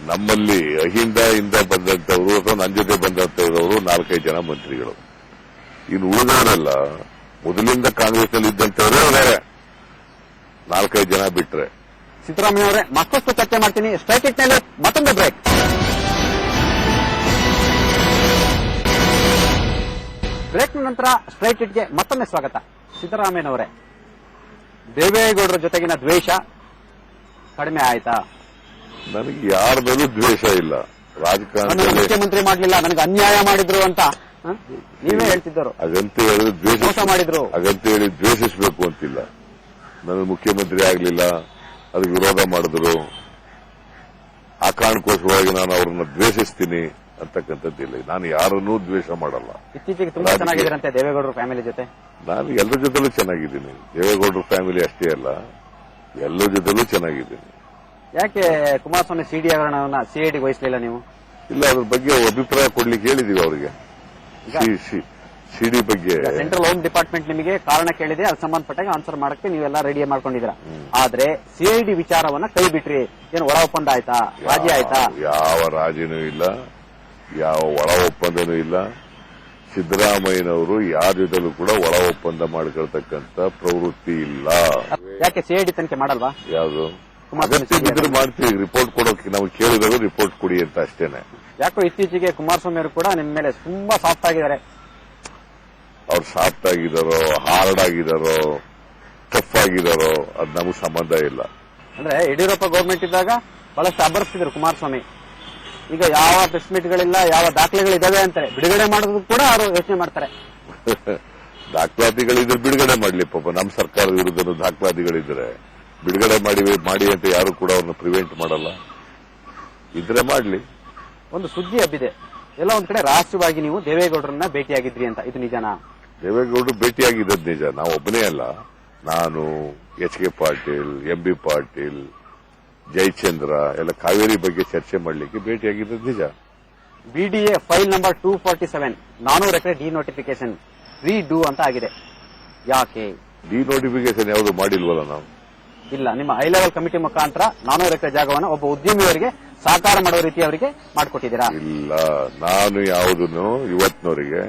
ನಮ್ಮಲ್ಲಿ ಅಹಿಂದ ಇಂದ ಬಂದಂತವರು ಅಥವಾ ನನ್ನ ಜೊತೆ ಬಂದಂತವರು ನಾಲ್ಕೈದು ಜನ ಮಂತ್ರಿಗಳು. ಇನ್ನು ಉಳಿದವರೆಲ್ಲ ಮೊದಲಿಂದ ಕಾಂಗ್ರೆಸ್ ಅಲ್ಲಿ ಇದ್ದಂತವರೇ ಬೇರೆ. ನಾಲ್ಕೈದು ಜನ ಬಿಟ್ರೆ. ಸಿದ್ದರಾಮಯ್ಯ ಅವರೇ ಮತ್ತಷ್ಟು ಚರ್ಚೆ ಮಾಡ್ತೀನಿ. ಸ್ಟ್ರೈಕ್ ಇಟ್ ಮೇಲೆ ಮತ್ತೊಂದು ಬ್ರೇಕ್ ಬ್ರೇಕ್ ನಂತರ ಸ್ಟ್ರೈಟ್ ಇಟ್ಗೆ ಮತ್ತೊಮ್ಮೆ ಸ್ವಾಗತ. ಸಿದ್ದರಾಮಯ್ಯನವರೇ ದೇವೇಗೌಡರ ಜೊತೆಗಿನ ದ್ವೇಷ ಕಡಿಮೆ ಆಯ್ತಾ? ನನಗೆ ಯಾರ ಮೇಲೂ ದ್ವೇಷ ಇಲ್ಲ. ರಾಜಕಾರಣ ರಾಜಕಾರಣದಲ್ಲಿ ಮುಖ್ಯಮಂತ್ರಿ ಮಾಡ್ಲಿಲ್ಲ ನನಗೆ ಅನ್ಯಾಯ ಮಾಡಿದ್ರು ಅಂತ ಹ? ನೀವೇ ಹೇಳ್ತಿದ್ದರು. ಹಾಗಂತ ಹೇಳಿ ದ್ವೇಷ ಮೋಸ ಮಾಡಿದ್ರು. ಹಾಗಂತ ಹೇಳಿ ದ್ವೇಷಿಸಬೇಕು ಅಂತಿಲ್ಲ. ನಾನು ಮುಖ್ಯಮಂತ್ರಿ ಆಗ್ಲಿಲ್ಲ. ಅದಕ್ಕೆ ವಿರೋಧ ಮಾಡಿದ್ರು. ಆ ಕಾರಣಕ್ಕೋಸ್ಕರವಾಗಿ ನಾನು ಅವರನ್ನು ದ್ವೇಷಿಸ್ತೀನಿ ಅಂತಕ್ಕಂಥದ್ದಿಲ್ಲ. ನಾನು ಯಾರನ್ನೂ ದ್ವೇಷ ಮಾಡಲ್ಲ. ಇತ್ತೀಚೆಗೆ ತುಂಬಾ. ಚೆನ್ನಾಗಿದ್ದೀರಂತೆ ದೇವೇಗೌಡರ ಫ್ಯಾಮಿಲಿ ಜೊತೆ. ನಾನು ಎಲ್ಲರ ಜೊತೆಲೂ ಚೆನ್ನಾಗಿದ್ದೀನಿ. ದೇವೇಗೌಡರ ಫ್ಯಾಮಿಲಿ ಅಷ್ಟೇ ಅಲ್ಲ. ಎಲ್ಲರ ಜೊತೆಲೂ ಚೆನ್ನಾಗಿದ್ದೀನಿ. ಯಾಕೆ ಕುಮಾರಸ್ವಾಮಿ ಸಿಡಿ ಹಗರಣವನ್ನ ಸಿಐಡಿ ವಹಿಸಲಿಲ್ಲ ನೀವು? ಇಲ್ಲ ಅದ್ರ ಬಗ್ಗೆ ಅಭಿಪ್ರಾಯ ಕೊಡ್ಲಿಕ್ಕೆ ಹೇಳಿದೀವಿ ಅವರಿಗೆ. ಸಿಡಿ ಬಗ್ಗೆ. ಸೆಂಟ್ರಲ್ ಹೋಮ್ ಡಿಪಾರ್ಟ್ಮೆಂಟ್ ನಿಮಗೆ ಕಾರಣ ಕೇಳಿದೆ ಅದಕ್ಕೆ ಸಂಬಂಧಪಟ್ಟಾಗ ಆನ್ಸರ್ ಮಾಡಕ್ಕೆ ನೀವೆಲ್ಲ ರೆಡಿ ಮಾಡ್ಕೊಂಡಿದ್ದೀರಾ. ಆದ್ರೆ ಸಿಐಡಿ ವಿಚಾರವನ್ನ ಕೈ ಬಿಟ್ರಿ. ಏನು ಒಳ ಒಪ್ಪಂದ ಆಯ್ತಾ? ರಾಜಿ ಆಯ್ತಾ? ಯಾವ ರಾಜಿನೂ ಇಲ್ಲ ಯಾವ ಒಳ ಒಪ್ಪಂದನೂ ಇಲ್ಲ. ಸಿದ್ದರಾಮಯ್ಯನವರು ಯಾರ ಜೊತೆಲೂ ಕೂಡ ಒಳ ಒಪ್ಪಂದ ಮಾಡ್ಕೊಳ್ತಕ್ಕಂತ ಪ್ರವೃತ್ತಿ ಇಲ್ಲ. ಯಾಕೆ ಸಿಐಡಿ ತನಿಖೆ ಮಾಡಲ್ವಾ? ಯಾವುದು? ಅಗತ್ಯವಿದ್ರೆ ಅಗತ್ಯ ಮಾಡ್ತೀವಿ ರಿಪೋರ್ಟ್ ಕೊಡೋಕೆ ನಾವು ಕೇಳಿದಾಗ ರಿಪೋರ್ಟ್ ಕೊಡಿ ಅಂತ ಅಷ್ಟೇನೆ. ಯಾಕೋ ಇತ್ತೀಚೆಗೆ ಕುಮಾರಸ್ವಾಮಿ ಅವರು ಕೂಡ ನಿಮ್ಮ ಮೇಲೆ ತುಂಬಾ ಸಾಫ್ಟ್ ಆಗಿದ್ದಾರೆ. ಅವ್ರು ಸಾಫ್ಟ್ ಆಗಿದಾರೋ ಹಾರ್ಡ್ ಆಗಿದಾರೋ ಟಫ್ ಆಗಿದಾರೋ ಅದ್ ನಮಗ್ ಸಂಬಂಧ ಇಲ್ಲ. ಅಂದ್ರೆ ಯಡಿಯೂರಪ್ಪ ಗೌರ್ಮೆಂಟ್ ಇದ್ದಾಗ ಬಹಳಷ್ಟು ಅಬ್ಬರಿಸ್ತಿದ್ರು ಕುಮಾರಸ್ವಾಮಿ. ಈಗ ಯಾವ ಪ್ರೆಸ್ ಮೀಟ್ಗಳಿಲ್ಲ ಯಾವ ದಾಖಲೆಗಳಿದಾವೆ ಅಂತಾರೆ. ಬಿಡುಗಡೆ ಮಾಡೋದು ಕೂಡ ಅವರು ಯೋಚನೆ ಮಾಡ್ತಾರೆ. ದಾಖಲಾತಿಗಳಿದ್ರೆ ಬಿಡುಗಡೆ ಮಾಡ್ಲಿ ಪಾಪ. ನಮ್ಮ ಸರ್ಕಾರದ ವಿರುದ್ಧ ದಾಖಲಾತಿಗಳಿದ್ರೆ ಬಿಡುಗಡೆ ಮಾಡಿ ಮಾಡಿ ಅಂತ ಯಾರು ಕೂಡ ಅವ್ರನ್ನ ಪ್ರಿವೆಂಟ್ ಮಾಡಲ್ಲ. ಇದ್ರೆ ಮಾಡ್ಲಿ. ಒಂದು ಸುದ್ದಿ ಹಬ್ಬಿದೆ. ಎಲ್ಲ ಒಂದ್ ಕಡೆ ರಹಸ್ಯವಾಗಿ ನೀವು ದೇವೇಗೌಡರನ್ನ ಭೇಟಿಯಾಗಿದ್ರಿ ಅಂತ. ಇದು ನಿಜನಾ? ದೇವೇಗೌಡರು ಭೇಟಿಯಾಗಿದ್ದದ್ದು ನಿಜ. ನಾವು ಒಬ್ಬನೇ ಅಲ್ಲ. ನಾನು H K Patil M B Patil Jayachandra ಎಲ್ಲ ಕಾವೇರಿ ಬಗ್ಗೆ ಚರ್ಚೆ ಮಾಡಲಿಕ್ಕೆ ಭೇಟಿಯಾಗಿದ್ದದ್ದು ನಿಜ. BDA file number two forty seven ನಾನೂರು ಎಕರೆ ಡಿ ನೋಟಿಫಿಕೇಶನ್ ರೀ ಡೂ ಅಂತ ಆಗಿದೆ. ಯಾಕೆ? ಡಿ ನೋಟಿಫಿಕೇಶನ್ ಯಾವುದು ಮಾಡಿಲ್ವಲ್ಲ ನಾವು? ಇಲ್ಲ ನಿಮ್ಮ ಹೈ ಲೆವೆಲ್ ಕಮಿಟಿ ಮುಖಾಂತರ ನಾನು ಎಕರೆ ಜಾಗವನ್ನು ಒಬ್ಬ ಉದ್ಯಮಿಯವರಿಗೆ ಸಾಕಾರ ಮಾಡುವ ರೀತಿ ಅವರಿಗೆ ಮಾಡಿಕೊಟ್ಟಿದ್ದೀರಾ? ಇಲ್ಲ ನಾನು ಯಾವುದನ್ನು ಇವತ್ತಿನವರಿಗೆ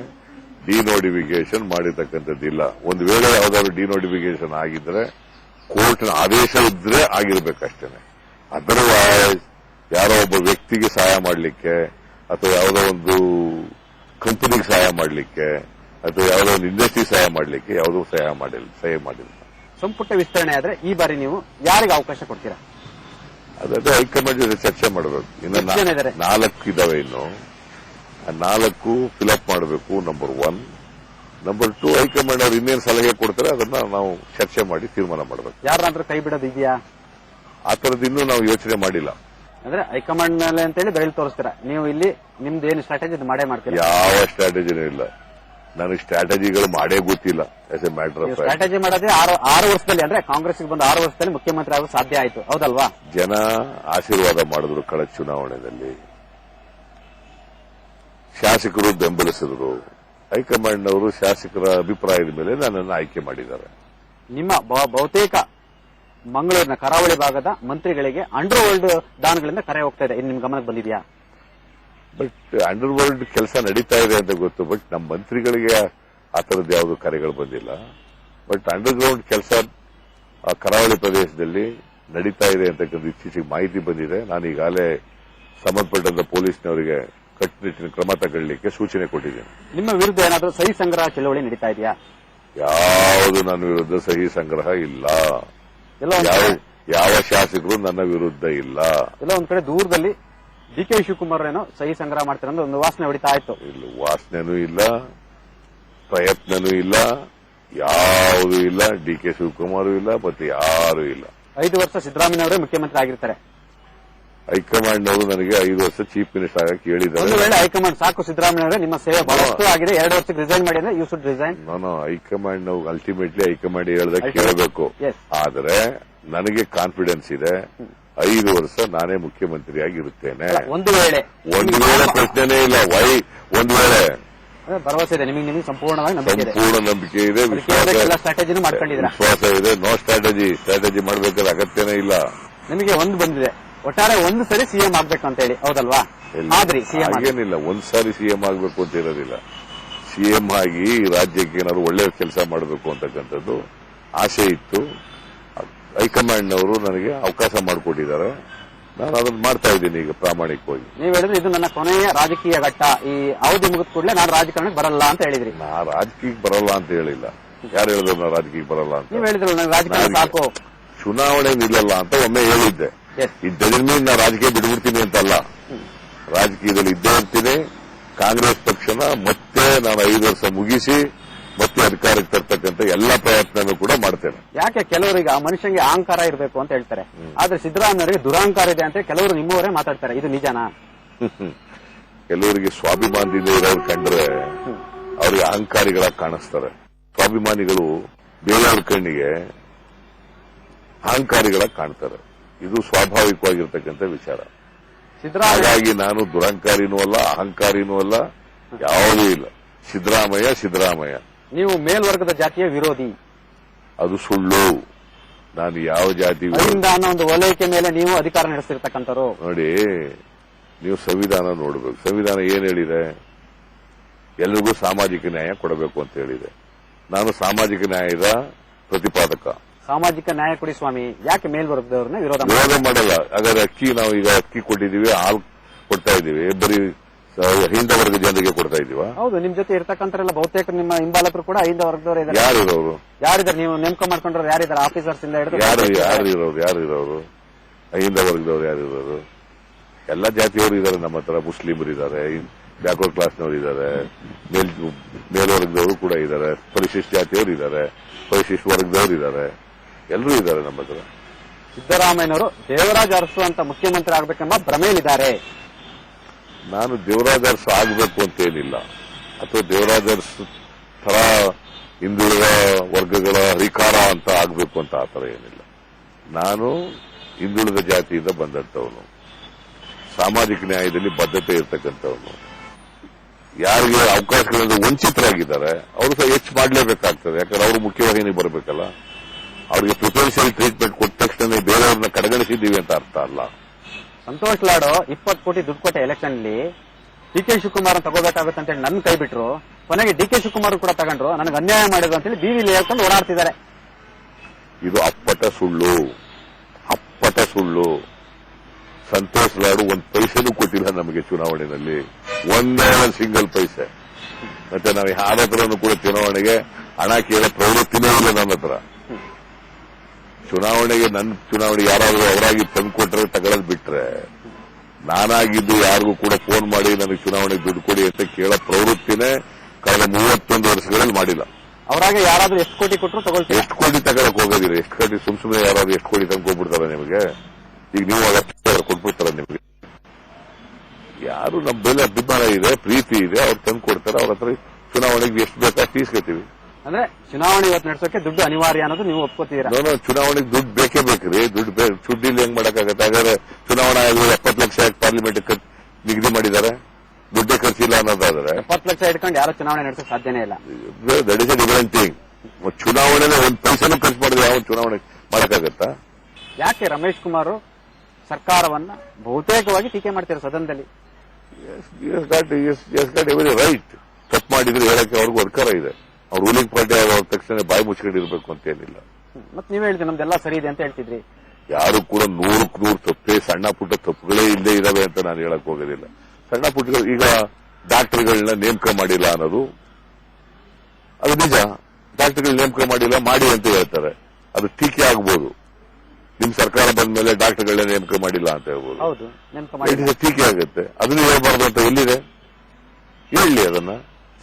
ಡಿ ನೋಟಿಫಿಕೇಶನ್ ಮಾಡಿರ್ತಕ್ಕಂಥದ್ದಿಲ್ಲ ಒಂದು ವೇಳೆ ಯಾವ್ದಾದ್ರು ಡಿನೋಟಿಫಿಕೇಶನ್ ಆಗಿದ್ರೆ ಕೋರ್ಟ್ನ ಆದೇಶ ಇದ್ರೆ ಆಗಿರ್ಬೇಕಷ್ಟೇನೆ. ಅದರ್ವೈಸ್ ಯಾರೋ ಒಬ್ಬ ವ್ಯಕ್ತಿಗೆ ಸಹಾಯ ಮಾಡಲಿಕ್ಕೆ ಅಥವಾ ಯಾವುದೋ ಒಂದು ಕಂಪನಿಗೆ ಸಹಾಯ ಮಾಡಲಿಕ್ಕೆ ಅಥವಾ ಯಾವುದೋ ಒಂದು ಇಂಡಸ್ಟ್ರಿ ಸಹಾಯ ಮಾಡಲಿಕ್ಕೆ ಯಾವುದೋ ಸಹಾಯ ಮಾಡಿಲ್ಲ ಸಹಾಯ ಮಾಡಿಲ್ಲ. ಸಂಪುಟ ವಿಸ್ತರಣೆ ಆದ್ರೆ ಈ ಬಾರಿ ನೀವು ಯಾರಿಗೆ ಅವಕಾಶ ಕೊಡ್ತೀರಾ? ಅದೇ ಹೈಕಮಾಂಡ್ ಜೊತೆ ಚರ್ಚೆ ಮಾಡಬೇಕು ಇನ್ನು ನಾಲ್ಕು ಇದಾವೆ ಇನ್ನು. ನಾಲ್ಕು ಫಿಲಪ್ ಮಾಡಬೇಕು number one number two high command ಅವರು ಇನ್ನೇನು ಸಲಹೆ ಕೊಡ್ತಾರೆ ಅದನ್ನ ನಾವು ಚರ್ಚೆ ಮಾಡಿ ತೀರ್ಮಾನ ಮಾಡಬೇಕು. ಯಾರಾದ್ರೂ ಕೈ ಬಿಡೋದಿದೆಯಾ ಆ ತರದ ಇನ್ನೂ ನಾವು ಯೋಚನೆ ಮಾಡಿಲ್ಲ. ಅಂದ್ರೆ ಹೈಕಮಾಂಡ್ ಮೇಲೆ ಅಂತೇಳಿ ಬೆರಳು ತೋರಿಸ್ತೀರಾ? ನೀವು ಇಲ್ಲಿ ನಿಮ್ದು ಏನು ಸ್ಟ್ರಾಟಜಿ ಮಾಡೇ ಮಾಡ್ತೀರಾ? ಯಾವ ಸ್ಟ್ರಾಟಜಿನೂ ಇಲ್ಲ. ನನಗೆ ಸ್ಟ್ರಾಟಜಿಗಳು ಮಾಡೇ ಗೊತ್ತಿಲ್ಲ as a matter of fact strategy ಮಾಡೋದೇ ಆರು ಆರು ವರ್ಷದಲ್ಲಿ ಅಂದ್ರೆ ಕಾಂಗ್ರೆಸ್ ಬಂದು ಆರು ವರ್ಷದಲ್ಲಿ ಮುಖ್ಯಮಂತ್ರಿ ಆಗಲು ಸಾಧ್ಯ ಆಯ್ತು. ಹೌದಲ್ವಾ? ಜನ ಆಶೀರ್ವಾದ ಮಾಡಿದ್ರು ಕಳೆದ ಚುನಾವಣೆಯಲ್ಲಿ. ಶಾಸಕರು ಬೆಂಬಲಿಸಿದರು. ಹೈಕಮಾಂಡ್ನವರು ಶಾಸಕರ ಅಭಿಪ್ರಾಯದ ಮೇಲೆ ನನ್ನನ್ನು ಆಯ್ಕೆ ಮಾಡಿದ್ದಾರೆ. ನಿಮ್ಮ ಬಹುತೇಕ ಮಂಗಳೂರಿನ ಕರಾವಳಿ ಭಾಗದ ಮಂತ್ರಿಗಳಿಗೆ ಅಂಡರ್ ವರ್ಲ್ಡ್ ದಾನಗಳಿಂದ ಕರೆ ಹೋಗ್ತಾ ಇದೆ. ಇದು ನಿಮ್ ಗಮನಕ್ಕೆ ಬಂದಿದೆಯಾ? ಬಟ್ ಅಂಡರ್ ವರ್ಲ್ಡ್ ಕೆಲಸ ನಡೀತಾ ಇದೆ ಅಂತ ಗೊತ್ತು. ಬಟ್ ನಮ್ಮ ಮಂತ್ರಿಗಳಿಗೆ ಆ ಥರದ್ದು ಯಾವುದು ಕರೆಗಳು ಬಂದಿಲ್ಲ. ಬಟ್ ಅಂಡರ್ ಗ್ರೌಂಡ್ ಕೆಲಸ ಕರಾವಳಿ ಪ್ರದೇಶದಲ್ಲಿ ನಡೀತಾ ಇದೆ ಅಂತಕ್ಕಂಥ ಇತ್ತೀಚೆಗೆ ಮಾಹಿತಿ ಬಂದಿದೆ. ನಾನು ಈಗಾಗಲೇ ಸಂಬಂಧಪಟ್ಟಂತ ಪೊಲೀಸ್ನವರಿಗೆ ಕಟ್ಟುನಿಟ್ಟಿನ ಕ್ರಮ ತಗೊಳ್ಳಿಕ್ಕೆ ಸೂಚನೆ ಕೊಟ್ಟಿದ್ದೇನೆ. ನಿಮ್ಮ ವಿರುದ್ಧ ಏನಾದರೂ ಸಹಿ ಸಂಗ್ರಹ ಚಳವಳಿ ನಡೀತಾ ಇದೆಯಾ? ಯಾವುದು ನನ್ನ ವಿರುದ್ಧ ಸಹಿ ಸಂಗ್ರಹ ಇಲ್ಲ. ಎಲ್ಲ ಒಂದ್ ಯಾವ ಕಡೆ- ಯಾವ ಶಾಸಕರು ನನ್ನ ವಿರುದ್ಧ ಇಲ್ಲ. ಎಲ್ಲ ಒಂದ್ ಕಡೆ ದೂರದಲ್ಲಿ ಡಿ ಕೆ ಶಿವಕುಮಾರ್ ಏನೋ ಸಹಿ ಸಂಗ್ರಹ ಮಾಡ್ತಾರೆ ಅಂದ್ರೆ ಒಂದು ವಾಸನೆ ಹೊಡಿತಾ ಇತ್ತು. ಇಲ್ಲ ವಾಸನೆನೂ ಇಲ್ಲ ಪ್ರಯತ್ನನೂ ಇಲ್ಲ ಯಾವುದೂ ಇಲ್ಲ ಡಿ ಕೆ ಶಿವಕುಮಾರ್ ಇಲ್ಲ ಮತ್ತೆ ಯಾರೂ ಇಲ್ಲ. ಐದು ವರ್ಷ ಸಿದ್ದರಾಮಯ್ಯನವರೇ ಮುಖ್ಯಮಂತ್ರಿ ಆಗಿರ್ತಾರೆ. ಹೈಕಮಾಂಡ್ನವರು ನನಗೆ ಐದು ವರ್ಷ ಚೀಫ್ ಮಿನಿಸ್ಟರ್ ಆಗಕ್ಕೆ ಒಂದು ಹೇಳಿದ್ದಾರೆ ವೇಳೆ ಹೈಕಮಾಂಡ್ ಸಾಕು ಸಿದ್ದರಾಮಯ್ಯನವರೇ ನಿಮ್ಮ ಸೇವೆ ಬಹಳಷ್ಟು ಆಗಿದೆ. ಎರಡು ವರ್ಷಕ್ಕೆ ರಿಸೈನ್ ಮಾಡಿ ಅಂದ್ರೆ ಯು ಶುಡ್ ರಿಸೈನ್ ನಾನು ಹೈಕಮಾಂಡ್ ನಾವು ಅಲ್ಟಿಮೇಟ್ಲಿ ಹೈಕಮಾಂಡ್ ಹೇಳ್ದ ಕೇಳಬೇಕು. Yes. ಆದ್ರೆ ನನಗೆ ಕಾನ್ಫಿಡೆನ್ಸ್ ಇದೆ. ಐದು ವರ್ಷ ನಾನೇ ಮುಖ್ಯಮಂತ್ರಿಯಾಗಿ ಇರುತ್ತೇನೆ ಒಂದು ವೇಳೆ ಒಂದು ವೇಳೆ ಪ್ರಶ್ನೆನೇ ಇಲ್ಲ. ವೈ ಒಂದು ವೇಳೆ. ಭರವಸೆ ಇದೆ. ನಿಮಗೆ ನಿಮಗೆ ಸಂಪೂರ್ಣವಾಗಿ ನಂಬಿಕೆ ಇದೆ. ಸಂಪೂರ್ಣ ನಂಬಿಕೆ ಇದೆ. ಅದಕ್ಕೆ ವಿಶ್ವಾಸ ಎಲ್ಲ ಸ್ಟ್ರಾಟಜಿನೂ ಮಾಡ್ಕೊಂಡಿದ್ದೀರಾ? ವಿಶ್ವಾಸ ಇದೆ. ನೋ ಸ್ಟ್ರಾಟಜಿ ಸ್ಟ್ರಾಟಜಿ ಮಾಡ್ಬೇಕಾದ್ರೆ ಅಗತ್ಯನೇ ಇಲ್ಲ. ನಿಮಗೆ ಒಂದು ಬಂದಿದೆ. ಒಟ್ಟಾರೆ ಒಂದು ಸರಿ ಸಿಎಂ ಆಗ್ಬೇಕು ಅಂತ ಹೇಳಿ. ಹೌದಲ್ವಾ. ಆದ್ರಿ ಸಿಎಂ ಏನಿಲ್ಲ ಒಂದ್ ಸಾರಿ ಸಿಎಂ ಆಗ್ಬೇಕು ಅಂತ ಇರೋದಿಲ್ಲ. ಸಿಎಂ ಆಗಿ ರಾಜ್ಯಕ್ಕೆ ಏನಾದ್ರು ಒಳ್ಳೆ ಕೆಲಸ ಮಾಡಬೇಕು ಅಂತಕ್ಕಂಥದ್ದು ಆಸೆ ಇತ್ತು. ಹೈಕಮಾಂಡ್ನವರು ನನಗೆ ಅವಕಾಶ ಮಾಡಿಕೊಟ್ಟಿದ್ದಾರೆ. ನಾನು ಅದನ್ನು ಮಾಡ್ತಾ ಇದ್ದೀನಿ ಈಗ ಪ್ರಾಮಾಣಿಕವಾಗಿ. ನೀವ್ ಹೇಳಿದ್ರೆ ಇದು ನನ್ನ ಕೊನೆಯ ರಾಜಕೀಯ ಘಟ್ಟ. ಈ ಅವಧಿ ಮುಗಿದ ಕೂಡಲೇ ನಾನು ರಾಜಕಾರಣಕ್ಕೆ ಬರಲ್ಲ ಅಂತ ಹೇಳಿದ್ರಿ. ನಾ ರಾಜಕೀಯಕ್ಕೆ ಬರಲ್ಲ ಅಂತ ಹೇಳಿಲ್ಲ. ಯಾರು ಹೇಳಿದ್ರು ನಾನು ರಾಜಕೀಯಕ್ಕೆ ಬರಲ್ಲ ಅಂತ? ನೀವ್ ಹೇಳಿದ್ರಲ್ಲ ನಾನು ರಾಜಕೀಯ ಸಾಕು. ಚುನಾವಣೆ ನಿಲ್ಲಲ್ಲ ಅಂತ ಒಮ್ಮೆ ಹೇಳಿದ್ದೆ. ಇದ್ದದ್ರ ಮೇಲೆ ನಾ ರಾಜಕೀಯ ಬಿಡ್ಬಿಡ್ತೀನಿ ಅಂತಲ್ಲ. ರಾಜಕೀಯದಲ್ಲಿ ಇದ್ದೇ ಇರ್ತೀನಿ. ಕಾಂಗ್ರೆಸ್ ಪಕ್ಷನ ಮತ್ತೆ ನಾನು ಐದು ವರ್ಷ ಮುಗಿಸಿ ಮತ್ತೆ ಅಧಿಕಾರಕ್ಕೆ ತರ್ತಕ್ಕಂಥ ಎಲ್ಲ ಪ್ರಯತ್ನನೂ ಕೂಡ ಮಾಡ್ತೇನೆ. ಯಾಕೆ ಕೆಲವರಿಗೆ ಆ ಮನುಷ್ಯನಿಗೆ ಅಹಂಕಾರ ಇರಬೇಕು ಅಂತ ಹೇಳ್ತಾರೆ. ಆದ್ರೆ ಸಿದ್ದರಾಮಯ್ಯರಿಗೆ ದುರಹಂಕಾರ ಇದೆ ಅಂತ ಕೆಲವರು ನಿಮ್ಮವರೇ ಮಾತಾಡ್ತಾರೆ. ಇದು ನಿಜನಾ? ಕೆಲವರಿಗೆ ಸ್ವಾಭಿಮಾನದಿಂದ ಇರೋರು ಕಂಡ್ರೆ ಅವ್ರಿಗೆ ಅಹಂಕಾರಿಗಳಾಗಿ ಕಾಣಿಸ್ತಾರೆ. ಸ್ವಾಭಿಮಾನಿಗಳು ಬೇರೆಯವ್ರ ಕಣ್ಣಿಗೆ ಅಹಂಕಾರಿಗಳಾಗಿ ಕಾಣ್ತಾರೆ. ಇದು ಸ್ವಾಭಾವಿಕವಾಗಿರ್ತಕ್ಕಂಥ ವಿಚಾರ. ಹಾಗಾಗಿ ನಾನು ದುರಂಕಾರಿನೂ ಅಲ್ಲ ಅಹಂಕಾರಿನೂ ಅಲ್ಲ ಯಾವುದೂ ಇಲ್ಲ. ಸಿದ್ದರಾಮಯ್ಯ ಸಿದ್ದರಾಮಯ್ಯ. ನೀವು ಮೇಲ್ವರ್ಗದ ಜಾತಿಯ ವಿರೋಧಿ. ಅದು ಸುಳ್ಳು. ನಾನು ಯಾವ ಜಾತಿ ಒಂದು ವಲಯಕ್ಕೆ ಮೇಲೆ ನೀವು ಅಧಿಕಾರ ನಡೆಸ್ತಿರ್ತಕ್ಕಂಥವ್ರು. ನೋಡಿ ನೀವು ಸಂವಿಧಾನ ನೋಡಬೇಕು. ಸಂವಿಧಾನ ಏನ್ ಹೇಳಿದೆ? ಎಲ್ರಿಗೂ ಸಾಮಾಜಿಕ ನ್ಯಾಯ ಕೊಡಬೇಕು ಅಂತ ಹೇಳಿದೆ. ನಾನು ಸಾಮಾಜಿಕ ನ್ಯಾಯದ ಪ್ರತಿಪಾದಕ. ಸಾಮಾಜಿಕ ನ್ಯಾಯ ಕೊಡಿ ಸ್ವಾಮಿ. ಯಾಕೆ ಮೇಲ್ವರ್ಗದವ್ರನ್ನ ವಿರೋಧ ವಿರೋಧ ಮಾಡಲ್ಲ. ಹಾಗಾದ್ರೆ ಅಕ್ಕಿ ನಾವು ಈಗ ಅಕ್ಕಿ ಕೊಟ್ಟಿದ್ದೀವಿ ಹಾಲು ಕೊಡ್ತಾ ಇದ್ದೀವಿ. ಬರೀ ಹಿಂದ ವರ್ಗ ಜನರಿಗೆ ಕೊಡ್ತಾ ಇದೀವ ಹೌದು ನಿಮ್ ಜೊತೆ ಇರ್ತಕ್ಕಂಥರೆಲ್ಲ ಬಹುತೇಕ ನಿಮ್ಮ ಹಿಂಬಾಲಕರು ಕೂಡ ಹಿಂದ ವರ್ಗದವರು ಇದ್ದಾರೆ. ಯಾರು ಇರೋರು ಯಾರಿದ್ದಾರೆ? ನೀವು ನೇಮಕ ಮಾಡ್ಕೊಂಡ್ರೆ ಯಾರಿದ್ದಾರೆ? ಆಫೀಸರ್ಸ್ ಇಂದ ಹಿಡಿದು ಯಾರು ಯಾರು ಇರೋರು ಯಾರು ಇರೋರು ಹಿಂದ ವರ್ಗದವ್ರು ಯಾರು ಇರೋರು ಎಲ್ಲ ಜಾತಿಯವರು ಇದ್ದಾರೆ ನಮ್ಮ ಹತ್ರ. ಮುಸ್ಲಿಮರು ಇದ್ದಾರೆ. ಬ್ಯಾಕ್ವರ್ಡ್ ಕ್ಲಾಸ್ನವರು ಇದ್ದಾರೆ. ಮೇಲ್ ಮೇಲ್ವರ್ಗದವರು ಕೂಡ ಇದ್ದಾರೆ. ಪರಿಶಿಷ್ಟ ಜಾತಿಯವರು ಇದ್ದಾರೆ. ಪರಿಶಿಷ್ಟ ವರ್ಗದವರು ಇದ್ದಾರೆ. ಎಲ್ಲರೂ ಇದ್ದಾರೆ ನಮ್ಮ ಹತ್ರ. ಸಿದ್ದರಾಮಯ್ಯನವರು ದೇವರಾಜ ಅರಸು ಅಂತ ಮುಖ್ಯಮಂತ್ರಿ ಆಗ್ಬೇಕೆಂಬ ಭ್ರಮೆಯಲ್ಲಿದ್ದಾರೆ. ನಾನು ದೇವರಾಜ ಅರಸು ಆಗಬೇಕು ಅಂತ ಏನಿಲ್ಲ. ಅಥವಾ ದೇವರಾಜ ಅರಸು ತರ ಹಿಂದುಳಿದ ವರ್ಗಗಳ ಅಧಿಕಾರ ಅಂತ ಆಗಬೇಕು ಅಂತ ಆತರ ಏನಿಲ್ಲ. ನಾನು ಹಿಂದುಳಿದ ಜಾತಿಯಿಂದ ಬಂದಂತವನು ಸಾಮಾಜಿಕ ನ್ಯಾಯದಲ್ಲಿ ಬದ್ಧತೆ ಇರತಕ್ಕಂಥವನು. ಯಾರಿಗೆ ಅವಕಾಶಗಳಿಂದ ವಂಚಿತರಾಗಿದ್ದಾರೆ ಅವರು ಸಹ ಹೆಚ್ಚು ಮಾಡಲೇಬೇಕಾಗ್ತದೆ. ಯಾಕಂದ್ರೆ ಅವರು ಮುಖ್ಯವಾಹಿನಿಗೆ ಬರಬೇಕಲ್ಲ. ಅವರಿಗೆ ಪ್ರಿಫರೆನ್ಷಿಯಲ್ ಟ್ರೀಟ್ಮೆಂಟ್ ಕೊಟ್ಟ ತಕ್ಷಣ ಬೇರೆಯವ್ರನ್ನ ಕಡೆಗಣಿಸಿದ್ದೀವಿ ಅಂತ ಅರ್ಥ ಅಲ್ಲ. ಸಂತೋಷ್ ಲಾಡು ಇಪ್ಪತ್ತು ಕೋಟಿ ದುಡ್ಡು ಕೊಟ್ಟ ಎಲೆಕ್ಷನ್ ಅಲ್ಲಿ ಡಿ ಕೆ ಶಿವಕುಮಾರ್ ತಗೋಬೇಕಾಗುತ್ತೆ ಅಂತ ಹೇಳಿ ನನ್ನ ಕೈ ಬಿಟ್ರು. ಕೊನೆಗೆ ಡಿ ಕೆ ಶಿವಕುಮಾರ್ ಕೂಡ ತಗೊಂಡ್ರು. ನನಗೆ ಅನ್ಯಾಯ ಮಾಡಿದ್ರು ಅಂತ ಹೇಳಿ ಬೀದಿಲಿ ಹೇಳ್ಕೊಂಡು ಓಡಾಡ್ತಿದ್ದಾರೆ. ಇದು ಅಪ್ಪಟ ಸುಳ್ಳು. ಅಪ್ಪಟ ಸುಳ್ಳು. ಸಂತೋಷ್ ಲಾಡು ಒಂದ್ ಪೈಸೆನೂ ಕೊಟ್ಟಿಲ್ಲ ನಮಗೆ ಚುನಾವಣೆಯಲ್ಲಿ. ಒಂದೇ ಒಂದು ಸಿಂಗಲ್ ಪೈಸೆ. ಮತ್ತೆ ನಾವು ಯಾರ ಹತ್ರನೂ ಕೂಡ ಚುನಾವಣೆಗೆ ಹಣ ಕೇಳೋ ಪ್ರವೃತ್ತಿನೇ ಇಲ್ಲ ನನ್ನ ಹತ್ರ. ಚುನಾವಣೆಗೆ ನನ್ನ ಚುನಾವಣೆ ಯಾರಾದರೂ ಅವರಾಗಿ ತಂದ್ಕೊಟ್ರೆ ತಗೊಳ್ಳೋದು ಬಿಟ್ರೆ ನಾನಾಗಿದ್ದು ಯಾರಿಗೂ ಕೂಡ ಫೋನ್ ಮಾಡಿ ನನಗೆ ಚುನಾವಣೆಗೆ ದುಡ್ಡು ಕೊಡಿ ಅಂತ ಕೇಳೋ ಪ್ರವೃತ್ತಿನೇ ಕಳೆದ ಮೂವತ್ತೊಂದು ವರ್ಷಗಳಲ್ಲಿ ಮಾಡಿಲ್ಲ. ಅವರಾಗಿ ಯಾರಾದ್ರೂ ಎಷ್ಟು ಕೋಟಿ ಕೊಟ್ಟರು ತಗೊಳ್ತೀವಿ ಎಷ್ಟು ಕೋಟಿ ತಗೊಳಕ್ ಹೋಗೋದಿಲ್ಲ. ಎಷ್ಟು ಕೋಟಿ ಸುಮ್ ಸುಮ್ಮನೆ ಯಾರಾದ್ರೂ ಎಷ್ಟು ಕೋಟಿ ತಂದ್ಕೊಟ್ಬಿಡ್ತಾರ ನಿಮಗೆ? ಈಗ ನೀವು ಅಗತ್ಯ ಕೊಟ್ಬಿಡ್ತಾರ ನಿಮಗೆ? ಯಾರು ನಮ್ಮ ಬೆಲೆ ಅಭಿಮಾನ ಇದೆ ಪ್ರೀತಿ ಇದೆ ಅವ್ರು ತಂದು ಕೊಡ್ತಾರೆ ಅವ್ರ ಹತ್ರ ಚುನಾವಣೆಗೆ ಎಷ್ಟು ಬೇಕಾ ತೀಸ್ಕೊತೀವಿ ಅಂದ್ರೆ ಚುನಾವಣೆ ಇವತ್ತು ನಡೆಸೋಕೆ ದುಡ್ಡು ಅನಿವಾರ್ಯ ಅನ್ನೋದು ನೀವು ಒಪ್ಕೋತೀರಾ? ನಾನು ಚುನಾವಣೆಗೆ ದುಡ್ಡು ಬೇಕೇ ಬೇಕ್ರಿ ದುಡ್ಡು ಬೇ ದುಡ್ಡಿಲ್ಲ ಹೆಂಗ್ ಮಾಡಕ್ಕಾಗತ್ತೆ? ಹಾಗಾದ್ರೆ ಚುನಾವಣಾ ಆಯೋಗ ಎಪ್ಪತ್ತು ಲಕ್ಷ ಯಾಕೆ ಪಾರ್ಲಿಮೆಂಟ್ ನಿಗದಿ ಮಾಡಿದ್ದಾರೆ ದುಡ್ಡೇ ಖರ್ಚಿಲ್ಲ ಅನ್ನೋದಾದ್ರೆ. ಎಪ್ಪತ್ತು ಲಕ್ಷ ಇಟ್ಕೊಂಡು ಯಾರು ಚುನಾವಣೆ ನಡೆಸೋಕೆ ಸಾಧ್ಯನೇ ಇಲ್ಲ. That is a different thing ಚುನಾವಣೆನ ಒಂದ್ ಪೈಸೆನೂ ಖರ್ಚು ಮಾಡಿದ್ರೆ ಯಾವ ಚುನಾವಣೆ ಮಾಡಕ್ಕಾಗತ್ತಾ? ಯಾಕೆ ರಮೇಶ್ ಕುಮಾರ್ ಸರ್ಕಾರವನ್ನ ಬಹುತೇಕವಾಗಿ ಟೀಕೆ ಮಾಡ್ತಾರೆ ಸದನದಲ್ಲಿ? Yes got yes yes got every right ತಪ್ಪು ಮಾಡಿದ್ರೆ ಹೇಳಕ್ಕೆ ಅವ್ರಿಗೂ ಅಧಿಕಾರ ಇದೆ. ಅವ್ರು ರೂಲಿಂಗ್ ಪಾರ್ಟಿ ತಕ್ಷಣ ಬಾಯಿ ಮುಚ್ಕೊಂಡಿರ್ಬೇಕು ಅಂತ ಏನಿಲ್ಲ. ಮತ್ತೆ ನೀವ್ ಹೇಳಿದ್ರಿ ನಮ್ದೆಲ್ಲ ಸರಿ ಇದೆ ಅಂತ ಹೇಳ್ತಿದ್ರಿ? ಯಾರು ಕೂಡ ನೂರಕ್ ನೂರು ತಪ್ಪೇ ಸಣ್ಣ ಪುಟ್ಟ ತಪ್ಪುಗಳೇ ಇಲ್ಲೇ ಇದಾವೆ ಅಂತ ನಾನು ಹೇಳಕ್ ಹೋಗೋದಿಲ್ಲ. ಸಣ್ಣ ಪುಟ್ಟ ಈಗ ಡಾಕ್ಟರ್ಗಳನ್ನ ನೇಮಕ ಮಾಡಿಲ್ಲ ಅನ್ನೋದು ಅದು ನಿಜ. ಡಾಕ್ಟರ್ಗಳು ನೇಮಕ ಮಾಡಿಲ್ಲ ಮಾಡಿ ಅಂತ ಹೇಳ್ತಾರೆ. ಅದು ಟೀಕೆ ಆಗ್ಬೋದು. ನಿಮ್ ಸರ್ಕಾರ ಬಂದ ಮೇಲೆ ಡಾಕ್ಟರ್ಗಳನ್ನ ನೇಮಕ ಮಾಡಿಲ್ಲ ಅಂತ ಹೇಳ್ಬೋದು. ಟೀಕೆ ಆಗುತ್ತೆ. ಅದನ್ನು ಹೇಳ್ಬಾರ್ದು ಅಂತ ಎಲ್ಲಿದೆ? ಹೇಳಿ ಅದನ್ನ.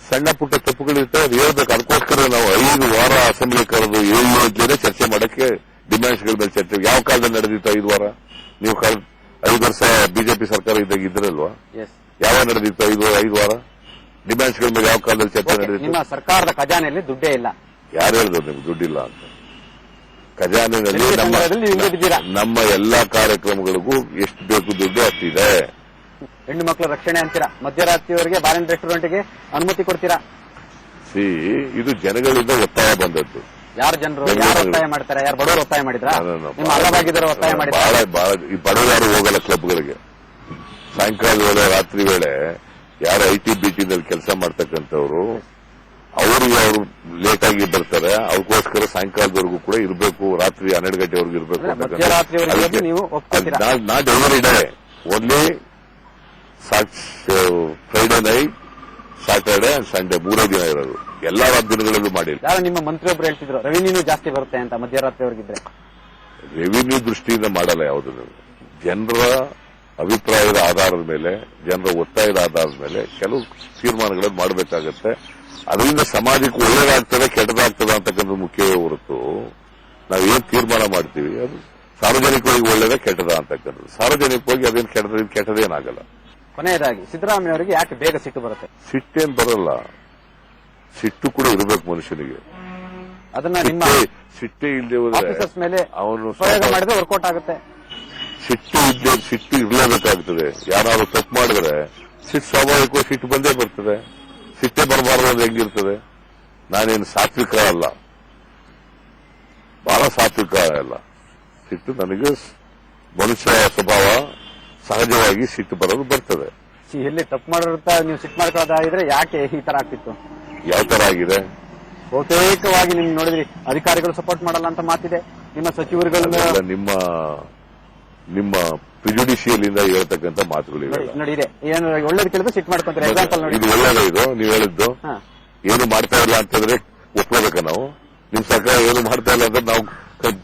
ಸಣ್ಣ ಪುಟ್ಟ ತಪ್ಪುಗಳಿರುತ್ತೆ ಅದು ಹೇಳ್ಬೇಕು. ಅದಕ್ಕೋಸ್ಕರ ನಾವು ಐದು ವಾರ ಅಸೆಂಬ್ಲಿ ಕರೆದು ಏಳು ಚರ್ಚೆ ಮಾಡಕ್ಕೆ ಡಿಮ್ಯಾಂಡ್ಸ್ಗಳ ಮೇಲೆ ಚರ್ಚೆ. ಯಾವ ಕಾಲದಲ್ಲಿ ನಡೆದಿತ್ತು ಐದು ವಾರ? ನೀವು ಐದು ವರ್ಷ ಬಿಜೆಪಿ ಸರ್ಕಾರ ಇದ್ದಾಗ ಇದ್ರಲ್ವಾ? ಯಾವ ನಡೆದಿತ್ತು ಐದು ಐದು ವಾರ? ಡಿಮ್ಯಾಂಡ್ಸ್ಗಳ ಮೇಲೆ ಯಾವ ಕಾಲದಲ್ಲಿ ಚರ್ಚೆ ನಡೆದಿತ್ತು? ನಿಮ್ಮ ಸರ್ಕಾರದ ಖಜಾನೆಯಲ್ಲಿ ದುಡ್ಡೇ ಇಲ್ಲ. ಯಾರು ಹೇಳಿದ್ರು ನಿಮ್ಗೆ ದುಡ್ಡಿಲ್ಲ ಅಂತ? ಖಜಾನೆನಲ್ಲಿ ನಮ್ಮ. ನಮ್ಮ ಎಲ್ಲಾ ಕಾರ್ಯಕ್ರಮಗಳಿಗೂ ಎಷ್ಟು ಬೇಕು ದುಡ್ಡು ಅಷ್ಟಿದೆ. ಹೆಣ್ಣು ಮಕ್ಕಳು ರಕ್ಷಣೆ ಅಂತೀರಾ? ಮಧ್ಯರಾತ್ರಿವರೆಗೆ ಬಾರ್ ಅಂಡ್ ರೆಸ್ಟೋರೆಂಟ್ಗೆ ಅನುಮತಿ ಕೊಡ್ತೀರಾ? ಸಿ ಇದು ಜನಗಳಿಂದ ಒತ್ತಾಯ ಬಂದದ್ದು. ಯಾರು ಜನರು? ಯಾರು ಒತ್ತಾಯ ಮಾಡ್ತಾರೆ? ಯಾರು ಬಡವರು ಒತ್ತಾಯ ಮಾಡಿದ್ರ? ನಾನು ನಿಮ್ಮ ಅಲ್ಲವಾಗಿದ್ದವರು ಒತ್ತಾಯ ಮಾಡಿದ್ರ? ಬಹಳ ಬಹಳ ಈ ಬಡವರು ಹೋಗಲ್ಲ ಕ್ಲಬ್ಗಳಿಗೆ. ಸಾಯಂಕಾಲ ವೇಳೆ ರಾತ್ರಿ ವೇಳೆ ಯಾರು ಐಟಿ ಟಿ ಬಿ ಟಿನಲ್ಲಿ ಕೆಲಸ ಮಾಡ್ತಕ್ಕಂಥವ್ರು ಅವರಿಗೆ ಅವರು ಲೇಟ್ ಆಗಿ ಬರ್ತಾರೆ. ಅವ್ರಿಗೋಸ್ಕರ ಸಾಯಂಕಾಲದವರೆಗೂ ಕೂಡ ಇರಬೇಕು. ರಾತ್ರಿ ಹನ್ನೆರಡು ಗಂಟೆವರೆಗೂ ಇರಬೇಕು ಮಧ್ಯರಾತ್ರಿವರೆಗೆ ನೀವು ಒಪ್ಕೊತೀರಾ? Not every day only Friday night Saturday and Sunday ಮೂರೇ ದಿನ ಇರೋದು. ಎಲ್ಲಾ ದಿನಗಳಲ್ಲೂ ಮಾಡಿಲ್ಲ. ಯಾರು ನಿಮ್ಮ ಮಂತ್ರಿಯೊಬ್ರು ಹೇಳ್ತಿದ್ರು ರೆವಿನ್ಯೂ ಜಾಸ್ತಿ ಬರುತ್ತೆ ಅಂತ ಮಧ್ಯರಾತ್ರಿವರೆಗಿದ್ರೆ ರೆವಿನ್ಯೂ ದೃಷ್ಟಿಯಿಂದ ಮಾಡಲ್ಲ ಯಾವುದು ಜನರ ಅಭಿಪ್ರಾಯದ ಆಧಾರದ ಮೇಲೆ ಜನರ ಒತ್ತಾಯದ ಆಧಾರದ ಮೇಲೆ ಕೆಲವು ತೀರ್ಮಾನಗಳನ್ನು ಮಾಡಬೇಕಾಗತ್ತೆ. ಅದರಿಂದ ಸಮಾಜಕ್ಕೆ ಒಳ್ಳೇದಾಗ್ತದೆ ಕೆಟ್ಟದಾಗ್ತದೆ ಅಂತಕ್ಕಂಥ ಮುಖ್ಯವೇ ಹೊರತು ನಾವು ಏನ್ ತೀರ್ಮಾನ ಮಾಡ್ತೀವಿ ಅದು ಸಾರ್ವಜನಿಕವಾಗಿ ಒಳ್ಳೇದ ಕೆಟ್ಟದ ಅಂತಕ್ಕಂಥದ್ದು. ಸಾರ್ವಜನಿಕವಾಗಿ ಅದೇನು ಕೆಟ್ಟದ ಕೆಟ್ಟದೇನಾಗಲ್ಲ ಕೊನೆಯದಾಗಿ ಸಿದ್ದರಾಮಯ್ಯ ಅವರಿಗೆ ಯಾಕೆ ಬೇಗ ಸಿಟ್ಟು ಬರುತ್ತೆ? ಸಿಟ್ಟೇನ್ ಬರಲ್ಲ. ಸಿಟ್ಟು ಕೂಡ ಇರಬೇಕು ಮನುಷ್ಯನಿಗೆ. ಅದನ್ನ ನಿಮ್ಮ ಸಿಟ್ಟೆ ಇಲ್ಲದೆ ಹೋದ್ರೆ ಆಫೀಸರ್ಸ್ ಮೇಲೆ ಅವನು ಪ್ರಯೋಗ ಮಾಡಿದ್ರೆ ವರ್ಕೌಟ್ ಆಗುತ್ತೆ. ಸಿಟ್ಟು ಇದ್ದೇ ಸಿಟ್ಟು ಇರಲೇಬೇಕಾಗ್ತದೆ. ಯಾರಾದ್ರೂ ತಪ್ಪು ಮಾಡಿದ್ರೆ ಸಿಟ್ಟು ಸ್ವಾಭಾವಿಕವಾಗಿ ಸಿಟ್ಟು ಬಂದೇ ಬರ್ತದೆ. ಸಿಟ್ಟೆ ಬರಬಾರ್ದು ಅಂದ್ರೆ ಹೆಂಗಿರ್ತದೆ? ನಾನೇನು ಸಾತ್ವಿಕ ಅಲ್ಲ. ಬಹಳ ಸಾತ್ವಿಕ ಅಲ್ಲ. ಸಿಟ್ಟು ನನಗೆ ಮನುಷ್ಯ ಸ್ವಭಾವ ಸಹಜವಾಗಿ ಸಿಟ್ಟು ಬರೋದು ಬರ್ತದೆ. ಎಲ್ಲಿ ತಪ್ಪು ಮಾಡಿರುತ್ತ ನೀವು ಸಿಟ್ಟು ಮಾಡ್ಕೊಳ್ಳೋದಾಗಿದ್ರೆ ಯಾಕೆ ಈ ತರ ಆಗ್ತಿತ್ತು? ಯಾವ ತರ ಆಗಿದೆ? ಬಹುತೇಕವಾಗಿ ನಿಮ್ ನೋಡಿದ್ರಿ ಅಧಿಕಾರಿಗಳು ಸಪೋರ್ಟ್ ಮಾಡಲ್ಲ ಅಂತ ಮಾತಿದೆ. ನಿಮ್ಮ ಸಚಿವರುಗಳನ್ನ ಅದೆಲ್ಲ ನಿಮ್ಮ ನಿಮ್ಮ ಪ್ರಿಜುಡಿಷಿಯಲ್ ಇಂದ ಹೇಳ್ತಕ್ಕಂಥ ಮಾತುಗಳು ನೋಡಿ ಇದೆ. ಏನು ಒಳ್ಳೇದು ಕೇಳಿದ್ರೆ ಸಿಟ್ ಮಾಡ್ಕೊಂತಾರೆ. ಎಕ್ಸಾಂಪಲ್ ನೋಡಿ. ಇದು ಒಳ್ಳೇದೇ ಇದು ನೀವು ಹೇಳಿದ್ದು. ಹಾ. ಏನು ಮಾಡ್ತಾ ಇಲ್ಲ ಅಂತಂದ್ರೆ ಒಪ್ಕೋಬೇಕ ನಾವು. ನಿಮ್ ಸರ್ಕಾರ ಏನು ಮಾಡ್ತಾ ಇಲ್ಲ ಅಂದ್ರೆ ನಾವು ಕ-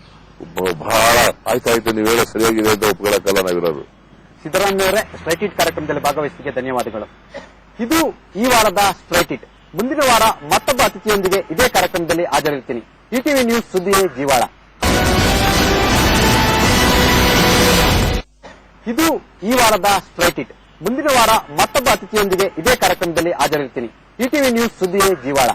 ಬಹಳ ಆಯ್ತಾಯ್ತು ನೀವು ಹೇಳೋ ಸರಿಯಾಗಿದೆ ಅಂತ ಒಪ್ಕೊಳಕ್ಕಲ್ಲ ನಾವಿರೋದು. ಸಿದ್ದರಾಮಯ್ಯ ಅವರೇ ಸ್ಟ್ರೈಟ್ ಇಟ್ ಕಾರ್ಯಕ್ರಮದಲ್ಲಿ ಭಾಗವಹಿಸಿದ್ದಕ್ಕೆ ಧನ್ಯವಾದಗಳು. ಇದು ಈ ವಾರದ ಸ್ಟ್ರೈಟ್ ಇಟ್ ಮುಂದಿನ ವಾರ ಮತ್ತೊಬ್ಬ ಅತಿಥಿಯೊಂದಿಗೆ ಇದೇ ಕಾರ್ಯಕ್ರಮದಲ್ಲಿ ಹಾಜರಿರ್ತೀನಿ. ETV news ಸುದ್ದಿಯೇ ಜೀವಾಳ. ಇದು ಈ ವಾರದ ಸ್ಟ್ರೈಟ್ ಇಟ್ ಮುಂದಿನ ವಾರ ಮತ್ತೊಬ್ಬ ಅತಿಥಿಯೊಂದಿಗೆ ಇದೇ ಕಾರ್ಯಕ್ರಮದಲ್ಲಿ ಹಾಜರಿರ್ತೀನಿ. ETV news ಸುದ್ದಿಯೇ ಜೀವಾಳ.